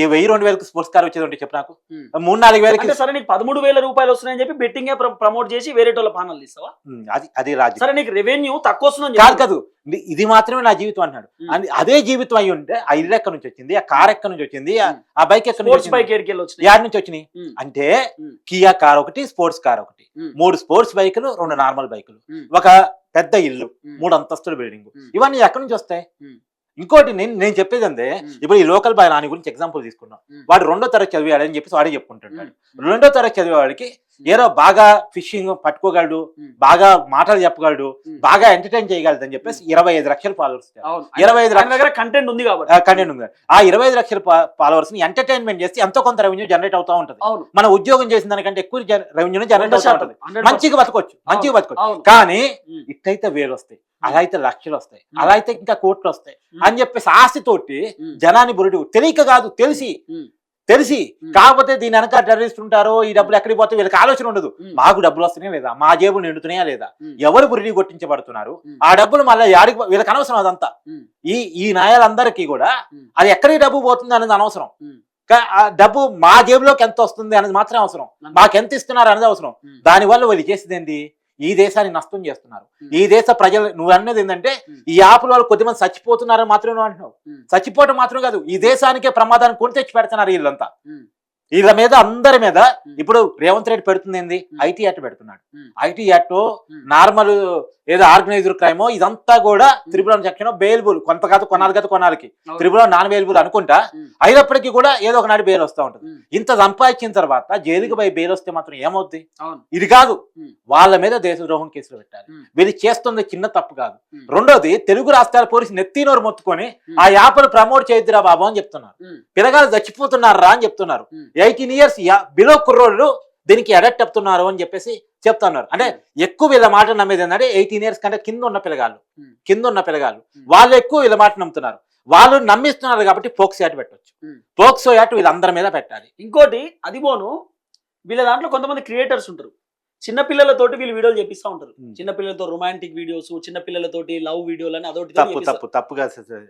ఈ వెయ్యి రెండు వేలకు స్పోర్ట్స్ కార్ వచ్చేది ఉంటే చెప్పు నాకు. మూడు నాలుగు వేలకి
సరే నీకు పదమూడు వేల రూపాయలు వస్తున్నాయని చెప్పి బెట్టింగ్ ప్రమోట్ చేసి వేరే వాళ్ళ పానాలు తీస్తావా
అది అది రాజు
సరే నీకు రెవెన్యూ తక్కువ వస్తుందని.
కాదు ఇది- మాత్రమే నా జీవితం అన్నాడు అదే జీవితం అయి ఉంటే ఆ ఇల్లు ఎక్కడి నుంచి వచ్చింది ఆ కార్ ఎక్కడి నుంచి వచ్చింది ఆ- బైక్ ఎక్కడి నుంచి
బైక్
యాడ్ నుంచి వచ్చినాయి. అంటే. కియా కార్ ఒకటి స్పోర్ట్స్ కార్ ఒకటి. మూడు స్పోర్ట్స్ బైకులు రెండు నార్మల్ బైకులు. ఒక పెద్ద ఇల్లు. మూడు అంతస్తుల బిల్డింగ్. ఇవన్నీ ఎక్కడి నుంచి వస్తాయి. ఇంకోటి నేను నేను చెప్పేది అంతే. ఇప్పుడు ఈ లోకల్ బాయ్ నాని గురించి ఎగ్జాంపుల్ తీసుకున్నాం. వాడు రెండో తరగతి చదివాడు అని చెప్పేసి వాడే చెప్పుకుంటుంటాడు. రెండో తరగతి చదివేవాడికి ఏదో బాగా ఫిషింగ్ పట్టుకోగలడు. బాగా మాటలు చెప్పగలడు. బాగా ఎంటర్టైన్ చేయగలడు అని చెప్పేసి ఇరవై ఐదు లక్షల ఫాలోవర్స్ ఇరవై ఐదు
దగ్గర కంటెంట్ ఉంది కాబట్టి
కంటెంట్ ఉంది ఆ ఇరవై ఐదు లక్షల ఫాలోవర్స్ని ఎంటర్టైన్మెంట్ చేస్తే ఎంతో కొంత రెవెన్యూ జనరేట్ అవుతా ఉంటది మన ఉద్యోగం చేసిన దానికంటే ఎక్కువ రెవెన్యూ జనరేట్ అవుతా. ఉంటది
100%.
మంచిగా బతకొచ్చు మంచిగా బతకొచ్చు కానీ
ఉమ్.
ఇట్లయితే వేలు వస్తాయి అలా అయితే లక్షలు వస్తాయి. అలా అయితే ఇంకా కోట్లు వస్తాయి. అని చెప్పేసి
ఉమ్.
జనాన్ని బురుడు తెలియక కాదు తెలిసి. తెలిసి. కాకపోతే దీని వెనక టెర్రరిస్ట్ ఉంటారో ఈ డబ్బులు ఎక్కడికి పోతే వీళ్ళకి ఆలోచన ఉండదు. మాకు డబ్బులు వస్తున్నాయా లేదా మా జేబులు నిండుతున్నాయా లేదా. ఎవరు బురిడి కొట్టించబడుతున్నారు. ఆ డబ్బులు మళ్ళీ యాడికి వీళ్ళకి అనవసరం అదంతా. ఈ ఈ నాయాలందరికీ కూడా. అది ఎక్కడికి డబ్బు పోతుంది అనేది అనవసరం ఆ డబ్బు మా జేబులోకి ఎంత వస్తుంది అనేది మాత్రం అవసరం. మాకు ఎంత ఇస్తున్నారు అనేది అవసరం. దానివల్ల వాళ్ళు చేసేది ఏంటి ఈ దేశాన్ని నష్టం చేస్తున్నారు. ఈ దేశ ప్రజలు నువ్వు అన్నది ఏంటంటే. ఈ యాప్ల వాళ్ళు కొద్దిమంది చచ్చిపోతున్నారని మాత్రమే నువ్వు అంటున్నావు. చచ్చిపోవటం మాత్రం కాదు ఈ దేశానికే ప్రమాదాన్ని కొని తెచ్చి పెడుతున్నారు వీళ్ళంతా. వీళ్ళ మీద అందరి మీద. ఇప్పుడు రేవంత్ రెడ్డి పెడుతుంది ఏంది. ఐటీ యాక్ట్ పెడుతున్నాడు. IT act. నార్మల్ ఏదో ఆర్గనైజ్డ్ క్రైమ్ ఇదంతా కూడా త్రిపుల సెక్షన్ బెయిల్బుల్ కొంత కాదు కొనాలి కదా కొనాలికి. త్రిపుల నాన్ బెయిల్బుల్ అనుకుంటా. అయినప్పటికీ కూడా ఏదో ఒకనాడు బెయిల్ వస్తూ ఉంటుంది. ఇంత సంపాదించిన తర్వాత జైలుకి పోయి బెయిల్ వస్తే మాత్రం ఏమవుద్ది ఇది కాదు. వాళ్ళ మీద దేశద్రోహం కేసులు పెట్టాలి. వీళ్ళు చేస్తుంది చిన్న తప్పు కాదు. రెండోది తెలుగు రాష్ట్రాల పోలీసు నెత్తినోరు మొత్తుకొని. ఆ యాప్ను ప్రమోట్ చేయొద్దురా బాబు అని చెప్తున్నారు. పిల్లగాలు చచ్చిపోతున్నారా అని చెప్తున్నారు. ఎయిటీన్ ఇయర్స్ బిలో కుర్రోళ్ళు దీనికి అడాప్ట్ అవుతున్నారు అని చెప్పేసి చెప్తున్నారు అంటే
Hmm.
ఎక్కువ వీళ్ళ మాట నమ్మేది ఏంటంటే ఎయిటీన్ ఇయర్స్ కంటే కింద ఉన్న పిల్లగాళ్ళు
Hmm.
కింద ఉన్న పిల్లగాళ్ళు
Hmm.
వాళ్ళు ఎక్కువ వీళ్ళ మాట నమ్ముతున్నారు వాళ్ళు నమ్మిస్తున్నారు కాబట్టి పోక్సో యాక్ట్ పెట్టొచ్చు
Hmm.
పోక్సో యాక్ట్ వీళ్ళందరి మీద పెట్టాలి
ఇంకోటి అది పోను వీళ్ళ దాంట్లో కొంతమంది క్రియేటర్స్ ఉంటారు చిన్న పిల్లలతోటి వీళ్ళు వీడియోలు చేపిస్తూ ఉంటారు.
Hmm.
చిన్న పిల్లలతో రొమాంటిక్ వీడియోస్ చిన్న పిల్లలతోటి లవ్ వీడియోలు అని అదొకటి
తప్పు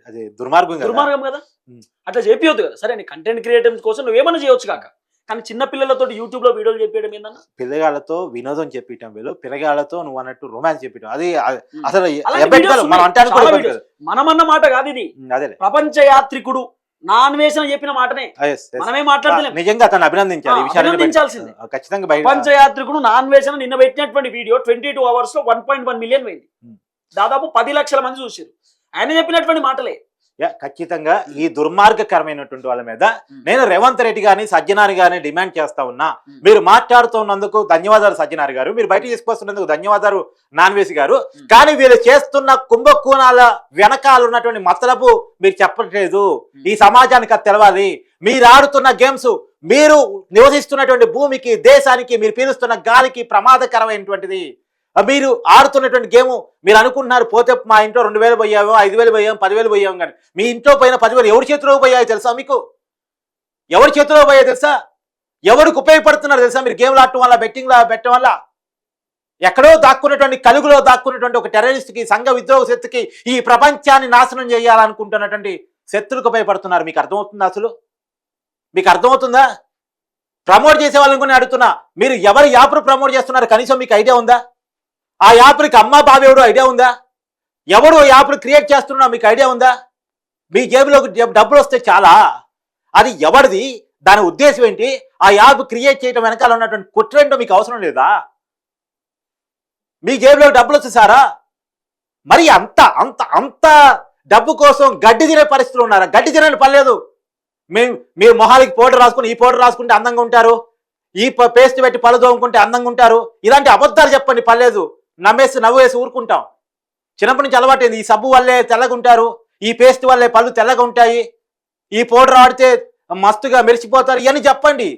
అది దుర్మార్గం కదా?
దుర్మార్గం కదా. అట్లా చేపియొద్దు కదా. సరే కంటెంట్ క్రియేటివ్ కోసం నువ్వేమన్నా చేయొచ్చు కాక. కానీ చిన్న పిల్లలతో యూట్యూబ్లో వీడియోలు చెప్పేయడం ఏందన్నా?
పిల్లగాళ్ళతో వినోదం చెప్పిటం వీళ్ళు పిల్లగాళ్ళతో నువ్వు అన్నట్టు రొమాన్స్ చెప్పిటం అది. అసలు మనం.
మనమన్న మాట కాదు. ఇది. ప్రపంచ యాత్రికుడు నా అన్వేషణ చెప్పిన మాటనే. మనమే మాట్లాడలేం
నిజంగా అతను అభినందించాలి
అభినందించాల్సిందే.
ఖచ్చితంగా బయట
ప్రపంచ యాత్రికుడు నా అన్వేషణ నిన్న పెట్టినటువంటి వీడియో ట్వంటీ టూ అవర్స్లో వన్ పాయింట్ వన్ మిలియన్ పోయింది.
Hmm.
దాదాపు పది లక్షల మంది చూసారు ఆయన చెప్పినటువంటి మాటలే.
ఖచ్చితంగా ఈ దుర్మార్గకరమైనటువంటి వాళ్ళ మీద. నేను రేవంత్ రెడ్డి గాని సజ్జనారి గాని డిమాండ్ చేస్తా ఉన్నా. మీరు మాట్లాడుతున్నందుకు ధన్యవాదాలు సజ్జనారి గారు మీరు బయట తీసుకొస్తున్నందుకు ధన్యవాదాలు నాన్వేసి గారు. కానీ వీళ్ళు చేస్తున్న కుంభకోణాల వెనకాల ఉన్నటువంటి మతలపు మీరు చెప్పట్లేదు. ఈ సమాజానికి అది తెలవాలి మీరు ఆడుతున్న గేమ్స్ మీరు నివసిస్తున్నటువంటి భూమికి దేశానికి మీరు పీలుస్తున్న గాలికి ప్రమాదకరమైనటువంటిది మీరు ఆడుతున్నటువంటి గేమ్ మీరు అనుకుంటున్నారు పోతే మా ఇంట్లో రెండు వేలు పోయాము ఐదు వేలు పోయాము పదివేలు పోయాం కానీ మీ ఇంట్లో పోయిన పదివేలు ఎవరి చేతిలో పోయాయో తెలుసా మీకు? ఎవరి చేతిలో పోయాయి తెలుసా? ఎవరికి ఉపయోగపడుతున్నారు తెలుసా మీరు గేమ్లు ఆడటం వల్ల బెట్టింగ్లో పెట్టడం వల్ల? ఎక్కడో దాక్కున్నటువంటి కలుగులో దాక్కున్నటువంటి ఒక టెర్రరిస్ట్కి సంఘ విద్రోహ శక్తికి ఈ ప్రపంచాన్ని నాశనం చేయాలనుకుంటున్నటువంటి శత్రులకు ఉపయోగపడుతున్నారు. మీకు అర్థమవుతుందా అసలు? మీకు అర్థమవుతుందా? ప్రమోట్ చేసే వాళ్ళని కూడా అడుగుతున్నా. మీరు ఎవరి యాప్ను ప్రమోట్ చేస్తున్నారు? కనీసం మీకు ఐడియా ఉందా? ఆ యాప్కి అమ్మ బాబేవుడు ఐడియా ఉందా? ఎవడు ఆ యాప్ను క్రియేట్ చేస్తున్నా మీకు ఐడియా ఉందా? మీ జేబులో డబ్బులు వస్తే చాలా. అది ఎవరిది దాని ఉద్దేశం ఏంటి? ఆ యాప్ క్రియేట్ చేయడం వెనకాల ఉన్నటువంటి కుట్ర ఏంటో మీకు అవసరం లేదా? మీ జేబులో డబ్బులు వచ్చేసారా మరి అంత అంత అంత డబ్బు కోసం గడ్డి తినే పరిస్థితులు ఉన్నారా? గడ్డి తినని పర్లేదు మేము మీరు మొహాలకి పౌడర్ రాసుకుని ఈ పౌడర్ రాసుకుంటే అందంగా ఉంటారు. ఈ ప- పేస్ట్ పెట్టి పళ్ళు తోముకుంటే అందంగా ఉంటారు. ఇలాంటి అబద్ధాలు చెప్పండి పర్లేదు నమ్మేసి నవ్వేసి ఊరుకుంటాం. చిన్నప్పటి నుంచి అలవాటైంది ఈ సబ్బు వల్లే తెల్లగా ఉంటారు. ఈ పేస్ట్ వల్లే పళ్ళు తెల్లగా ఉంటాయి. ఈ పౌడర్ ఆడితే మస్తుగా మెరిసిపోతారు. ఇవన్నీ చెప్పండి.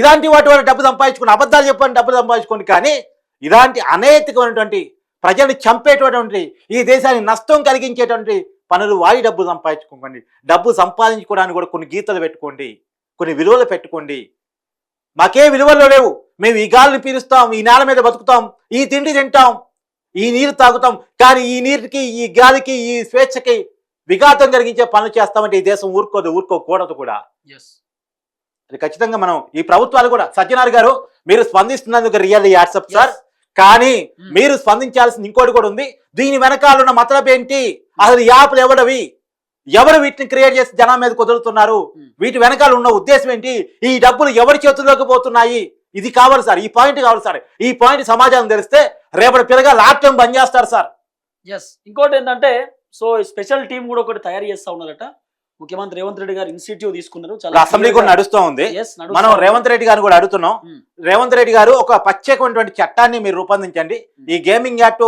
ఇలాంటి వాటి వల్ల డబ్బు సంపాదించుకుని అబద్ధాలు చెప్పండి డబ్బు సంపాదించుకోండి. కానీ ఇలాంటి అనైతికమైనటువంటి ప్రజల్ని చంపేటటువంటి ఈ దేశానికి నష్టం కలిగించేటువంటి పనులు వాడి డబ్బు సంపాదించుకోకండి. డబ్బు సంపాదించుకోవడానికి కూడా కొన్ని గీతలు పెట్టుకోండి. కొన్ని విలువలు పెట్టుకోండి. మాకే విలువలు లేవు. మేము ఈ గాలిని పీలుస్తాం ఈ నేల మీద బతుకుతాం ఈ తిండి తింటాం ఈ నీరు తాగుతాం కానీ ఈ నీటికి ఈ గాలికి ఈ స్వేచ్ఛకి విఘాతం కలిగించే పనులు చేస్తామంటే ఈ దేశం ఊరుకోదు ఊరుకోకూడదు కూడా. అది ఖచ్చితంగా మనం ఈ ప్రభుత్వాలు కూడా సత్యనారాయణ గారు మీరు స్పందిస్తున్నందుకు రియల్ యాడ్సప్ సార్. కానీ
Hmm.
మీరు స్పందించాల్సిన ఇంకోటి కూడా ఉంది. దీని వెనకాల ఉన్న మతలబ్ ఏంటి? అసలు యాప్లు ఎవడవి? ఎవరు వీటిని క్రియేట్ చేసి జనం మీద కుదురుతున్నారు?
Hmm.
వీటి వెనకాల ఉన్న ఉద్దేశం ఏంటి? ఈ డబ్బులు ఎవరి చేతుల్లోకి పోతున్నాయి? ఇది కావాలి సార్ ఈ పాయింట్ కావాలి సార్. ఈ పాయింట్ సమాజానికి తెలిస్తే రేపటి పిల్లగా లాక్డౌన్ బంద్ చేస్తారు సార్.
ఎస్ ఇంకోటి ఏంటంటే సో స్పెషల్ టీం కూడా ఒకటి తయారు చేస్తా ఉన్నారట. ముఖ్యమంత్రి రేవంత్ రెడ్డి గారు ఇన్స్టిట్యూట్ తీసుకున్నారు.
అసెంబ్లీ కూడా నడుస్తూ ఉంది. మనం. రేవంత్ రెడ్డి గారిని కూడా అడుగుతున్నాం. రేవంత్ రెడ్డి గారు ఒక ప్రత్యేకమైనటువంటి చట్టాన్ని మీరు రూపొందించండి. ఈ గేమింగ్ యాక్ట్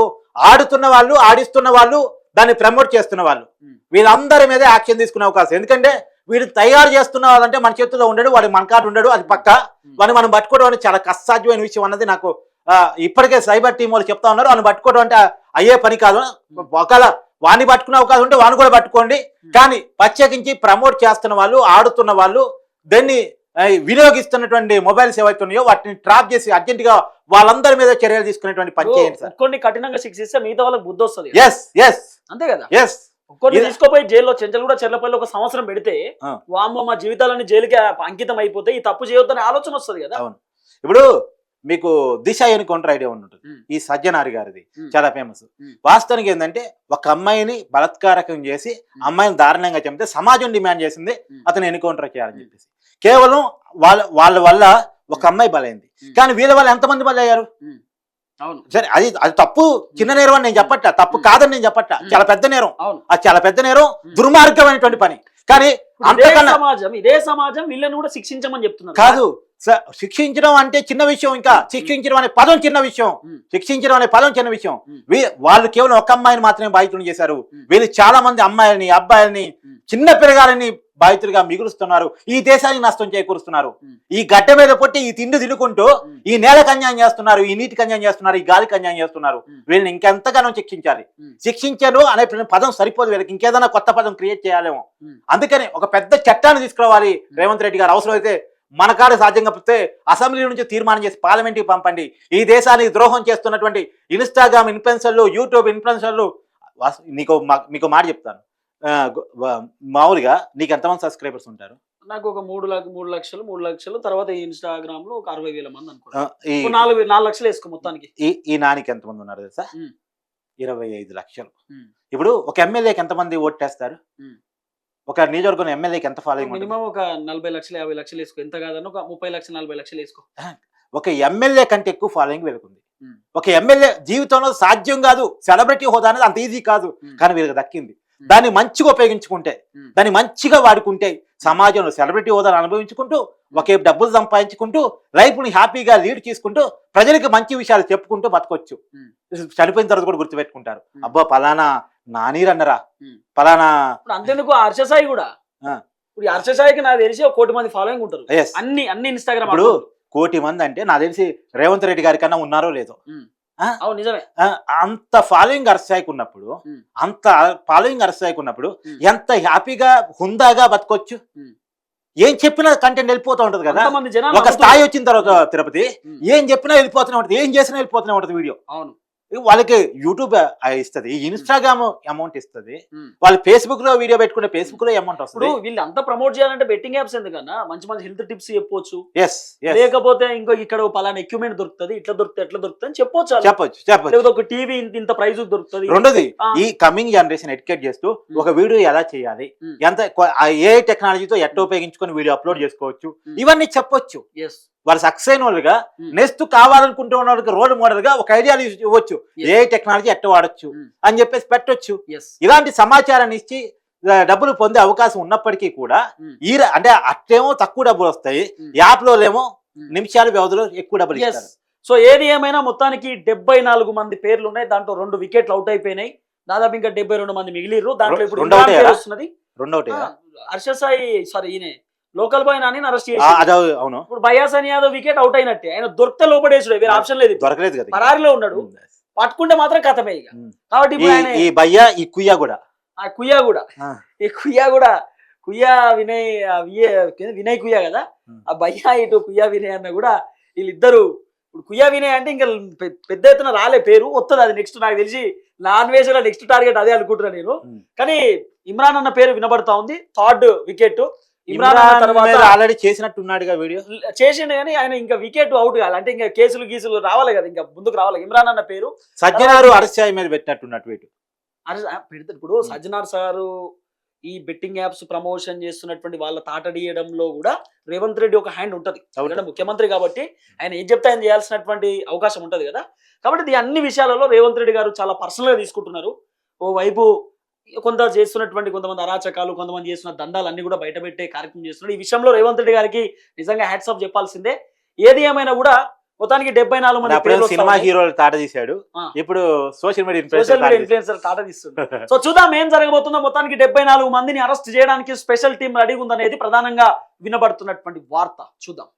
ఆడుతున్న వాళ్ళు ఆడిస్తున్న వాళ్ళు దాన్ని ప్రమోట్ చేస్తున్న వాళ్ళు. వీళ్ళందరి మీద యాక్షన్ తీసుకునే అవకాశం. ఎందుకంటే వీడు తయారు చేస్తున్న వాళ్ళంటే మన చేతుల్లో ఉండడు వాడి మన ఉండడు అది పక్క. వాడిని మనం పట్టుకోవడం అనేది చాలా కష్టసాధ్యమైన విషయం అన్నది నాకు ఇప్పటికే సైబర్ టీం వాళ్ళు చెప్తా ఉన్నారు. వాడిని పట్టుకోవడం అంటే అయ్యే పని కాదు. ఒకవేళ వాడిని పట్టుకునే అవకాశం ఉంటే వాడిని కూడా పట్టుకోండి. కానీ ప్రత్యేకించి ప్రమోట్ చేస్తున్న వాళ్ళు ఆడుతున్న వాళ్ళు దాన్ని వినియోగిస్తున్నటువంటి మొబైల్స్ ఏవైతే ఉన్నాయో వాటిని ట్రాప్ చేసి అర్జెంట్గా వాళ్ళందరి మీద చర్యలు తీసుకునేటువంటి పని చేయండి సార్.
కొన్ని కఠినంగా శిక్షిస్తే మిగతా వాళ్ళకి బుద్ధి వస్తుంది
ఎస్ ఎస్
అంతే కదా
ఎస్
ఒక్కొక్కటి
ఇది-
తీసుకోపోయి జైల్లో చెంచలు కూడా చెర్లపల్లి ఒక సంవత్సరం పెడితే. వామ్మ మా జీవితాలన్నీ జైలుకి అంకితం అయిపోతే ఈ తప్పు చేయొద్దని ఆలోచన వస్తుంది కదా
అవును. ఇప్పుడు మీకు దిశ ఎన్కౌంటర్ ఐడియా ఉంటుంది. ఈ సజ్జనారి గారిది. చాలా ఫేమస్. వాస్తవానికి ఏంటంటే ఒక అమ్మాయిని బలత్కారకం చేసి అమ్మాయిని దారుణంగా చంపితే సమాజం డిమాండ్ చేసింది. అతను ఎన్కౌంటర్ చేయాలని చెప్పేసి కేవలం వాళ్ళ వాళ్ళ వల్ల ఒక అమ్మాయి బలైంది. కానీ వీళ్ళ వల్ల ఎంతమంది బలయ్యారు సరే అది అది తప్పు చిన్న నేరం అని నేను చెప్పట్ట తప్పు. కాదని నేను చెప్పట్ట. చాలా పెద్ద నేరం అది చాలా పెద్ద నేరం. దుర్మార్గమైనటువంటి పని కానీ అంతకన్నా
సమాజం ఇదే సమాజం వీళ్ళని కూడా శిక్షించమని చెప్తున్నారు
కాదు శిక్షించడం అంటే చిన్న విషయం ఇంకా. శిక్షించడం అనే పదం చిన్న విషయం. శిక్షించడం అనే పదం చిన్న విషయం వాళ్ళు కేవలం ఒక అమ్మాయిని మాత్రమే బాధితులు చేశారు. వీళ్ళు చాలా మంది అమ్మాయిల్ని అబ్బాయిల్ని
ఉమ్.
చిన్న పిల్లగాలని బాధితులుగా మిగులుస్తున్నారు ఈ దేశానికి నష్టం చేకూరుస్తున్నారు. ఈ గడ్డ మీద పుట్టి ఈ తిండి తినుకుంటూ. ఈ నేలకు అన్యాయం చేస్తున్నారు ఈ నీటికి అన్యాయం చేస్తున్నారు ఈ గాలికి అన్యాయం చేస్తున్నారు. వీళ్ళని ఇంకెంతగానో శిక్షించాలి
ఉమ్.
శిక్షించరు అనే పదం సరిపోదు వీళ్ళకి ఇంకేదైనా కొత్త పదం క్రియేట్ చేయాలేమో. అందుకని ఒక పెద్ద చట్టాన్ని తీసుకురావాలి రేవంత్ రెడ్డి గారు అవసరమైతే మన కాడ సాధ్యంగా పోతే అసెంబ్లీ నుంచి తీర్మానం చేసి పార్లమెంట్కి పంపండి ఈ దేశానికి ద్రోహం చేస్తున్నటువంటి ఇన్స్టాగ్రామ్ ఇన్ఫ్లుయెన్సర్లు యూట్యూబ్ ఇన్ఫ్లుయెన్సర్లు వాస్- నీకు మీకు మాట చెప్తాను మామూలుగా నీకు ఎంతమంది సబ్స్క్రైబర్స్ ఉంటారు
నాకు ఒక మూడు లక్ష మూడు లక్షలు మూడు లక్షలు తర్వాత ఇన్స్టాగ్రామ్లో ఒక అరవై వేల మంది అనుకో
ఆ, ఈ
ఒక నాలుగు నాలుగు లక్షలు వేసుకో మొత్తానికి
ఈ ఈ నానికి ఎంతమంది ఉన్నారు తెలుసా. ఇరవై ఐదు లక్షలు. ఇప్పుడు ఒక ఎమ్మెల్యేకి ఎంతమంది ఓటేస్తారు. ఒక నియోజకవర్గం ఎమ్మెల్యేకి ఎంత ఫాలోయింగ్
మినిమం ఒక నలభై లక్షలు యాభై లక్షలు వేసుకో ఎంత కాదన్న ఒక ముప్పై లక్షలు నలభై లక్షలు వేసుకో
ఒక ఎమ్మెల్యే కంటే ఎక్కువ ఫాలోయింగ్ వెళ్తుంది. ఒక ఎమ్మెల్యే జీవితంలో సాధ్యం కాదు సెలబ్రిటీ హోదా అనేది అంత ఈజీ కాదు. కానీ వీళ్ళకి దక్కింది. దాన్ని మంచిగా ఉపయోగించుకుంటే. దాన్ని మంచిగా వాడుకుంటే సమాజంలో సెలబ్రిటీ హోదాను అనుభవించుకుంటూ ఒకే డబ్బులు సంపాదించుకుంటూ లైఫ్ని హ్యాపీగా లీడ్ చేసుకుంటూ ప్రజలకు మంచి విషయాలు చెప్పుకుంటూ బతకొచ్చు. చనిపోయిన తర్వాత కూడా గుర్తుపెట్టుకుంటారు. అబ్బా పలానా నానీరన్నరా
ఉమ్.
పలానా
అంతేందుకు హర్షసాయి కూడా. ఇప్పుడు హర్షసాయికి నాకు తెలిసి ఒక కోటి మంది ఫాలోయింగ్ ఉంటారు. అన్ని అన్ని ఇన్స్టాగ్రామ్
ఇప్పుడు కోటి మంది అంటే నాకు తెలిసి రేవంత్ రెడ్డి గారి కన్నా ఉన్నారో లేదో.
అవును నిజమే
ఆ, అంత ఫాలోయింగ్ అరసాయికి ఉన్నప్పుడు. అంత ఫాలోయింగ్ అరసాయికి ఉన్నప్పుడు. ఎంత హ్యాపీగా హుందాగా బతకొచ్చు. ఏం చెప్పినా కంటెంట్ వెళ్ళిపోతూ ఉంటది కదా ఒక. స్థాయి వచ్చిన తర్వాత తిరుపతి. ఏం చెప్పినా వెళ్ళిపోతూనే ఉంటది ఏం చేసినా వెళ్ళిపోతూనే ఉంటది వీడియో
అవును
వాళ్ళకి యూట్యూబ్ ఇస్తుంది. ఇన్స్టాగ్రామ్ అమౌంట్ ఇస్తుంది. వాళ్ళు ఫేస్బుక్లో వీడియో పెట్టుకుంటే ఫేస్బుక్లో అమౌంట్ వస్తుంది
వీళ్ళు అంతా ప్రమోట్ చేయాలంటే బెట్టింగ్ యాప్స్ ఎందుకన్నా? మంచి మంచి హెల్త్ టిప్స్ చెప్పొచ్చు.
ఎస్
లేకపోతే ఇంకో ఇక్కడ పలానా ఎక్విప్మెంట్ దొరుకుతుంది ఇట్లా దొరుకుతుంది ఎట్లా దొరుకుతుంది అని చెప్పొచ్చు.
చెప్పొచ్చు చెప్పొచ్చు.
ఒక టీవీ ఇంత ప్రైజ్ దొరుకుతుంది.
రెండోది. ఈ కమింగ్ జనరేషన్ ఎడ్యుకేట్ చేస్తూ ఒక వీడియో ఎలా చేయాలి. ఎంత ఏ టెక్నాలజీతో ఎట్లా ఉపయోగించుకొని వీడియో అప్లోడ్ చేసుకోవచ్చు. ఇవన్నీ చెప్పొచ్చు.
ఎస్
వాళ్ళు సక్సెస్ అయిన వాళ్ళుగా. నెక్స్ట్ కావాలనుకుంటున్న వాళ్ళకి రోల్ మోడల్గా ఒక ఐడియా ఇవ్వచ్చు. ఏ టెక్నాలజీ ఎట్లా వాడచ్చు. అని చెప్పేసి పెట్టొచ్చు ఇలాంటి సమాచారాన్ని ఇచ్చి డబ్బులు పొందే అవకాశం ఉన్నప్పటికీ కూడా. ఈ అంటే అట్టేమో తక్కువ డబ్బులు వస్తాయి. యాప్లో ఏమో. నిమిషాల వ్యవధిలో ఎక్కువ డబ్బులు ఇస్తారు
సో ఏది ఏమైనా మొత్తానికి డెబ్బై నాలుగు మంది పేర్లు ఉన్నాయి దాంట్లో రెండు వికెట్లు అవుట్ అయిపోయినాయి దాదాపు ఇంకా డెబ్బై రెండు మంది మిగిలిర్రు దాంట్లో ఇప్పుడు? వస్తున్నది
రెండోటి
ఆ, హర్ష సాయి సారీ ఈయన లోకల్ బాయ్ నాని అరెస్ట్ చేసి
అవును
ఇప్పుడు బయాసన్ యాదవ్ వికెట్ అవుట్ అయినట్టే ఆయన దొరికితే లోపడేసుడు వేరే ఆప్షన్ లేదు.
దొరకలేదు కదా.
పరారిలో ఉన్నాడు. పట్టుకుంటే మాత్రం కథమే ఇక. కాబట్టి
ఈ
ఆయన
ఈ కుయ్య కూడా
ఆ కుయ్యా కూడా. ఈ కుయ్యా కూడా కుయ్యా వినయ్ వినయ్ కుయ్యా కదా. ఆ భయ్యా ఇటు కుయ్యా వినయ్ అన్న కూడా వీళ్ళిద్దరు ఇప్పుడు కుయ్యా వినయ్ అంటే ఇంకా పెద్ద ఎత్తున రాలే పేరు వస్తుంది అది నెక్స్ట్ నాకు తెలిసి నాన్లో నెక్స్ట్ టార్గెట్ అదే అనుకుంటున్నా నేను. కానీ ఇమ్రాన్ అన్న పేరు వినబడతా ఉంది థర్డ్ వికెట్ ఇమ్రాన్ తర్వాత
ఆల్రెడీ చేసినట్టున్నాడుగా వీడియో.
చేసిండు కానీ ఆయన ఇంకా వికెట్ అవుట్ కావాలి అంటే ఇంకా కేసులు గీసులు రావాలి కదా ఇంకా ముందుకు రావాలి. ఇమ్రాన్ అన్న పేరు.
సజ్జనారు అరసాయి మీద పెట్టినట్టున్నట్టు వీటి
పెడతాడు ఇప్పుడు సజ్జనార్ సారు ఈ బెట్టింగ్ యాప్స్ ప్రమోషన్ చేస్తున్నటువంటి వాళ్ళ తాటడీయడంలో కూడా రేవంత్ రెడ్డి ఒక హ్యాండ్ ఉంటది. ఎందుకంటే ముఖ్యమంత్రి కాబట్టి ఆయన ఏం చెప్తే ఆయన చేయాల్సినటువంటి అవకాశం ఉంటది కదా. కాబట్టి ఈ అన్ని విషయాలలో రేవంత్ రెడ్డి గారు చాలా పర్సనల్గా తీసుకుంటున్నారు. ఓ వైపు కొంత చేస్తున్నటువంటి కొంతమంది అరాచకాలు కొంతమంది చేస్తున్న దందాలు అన్ని కూడా బయట పెట్టే కార్యక్రమం చేస్తున్నారు. ఈ విషయంలో రేవంత్ రెడ్డి గారికి నిజంగా హ్యాట్స్ ఆఫ్ చెప్పాల్సిందే. ఏది ఏమైనా కూడా మొత్తానికి డెబ్బై నాలుగు మంది
సినిమా. హీరోలు తాట తీశాడు. ఇప్పుడు social media
social media
influencer
తీస్తుంది సో చూద్దాం ఏం జరగబోతుందో. మొత్తానికి డెబ్బై నాలుగు మందిని అరెస్ట్ చేయడానికి స్పెషల్ టీం రెడీగా ఉందనేది ప్రధానంగా వినబడుతున్నటువంటి వార్త. చూద్దాం.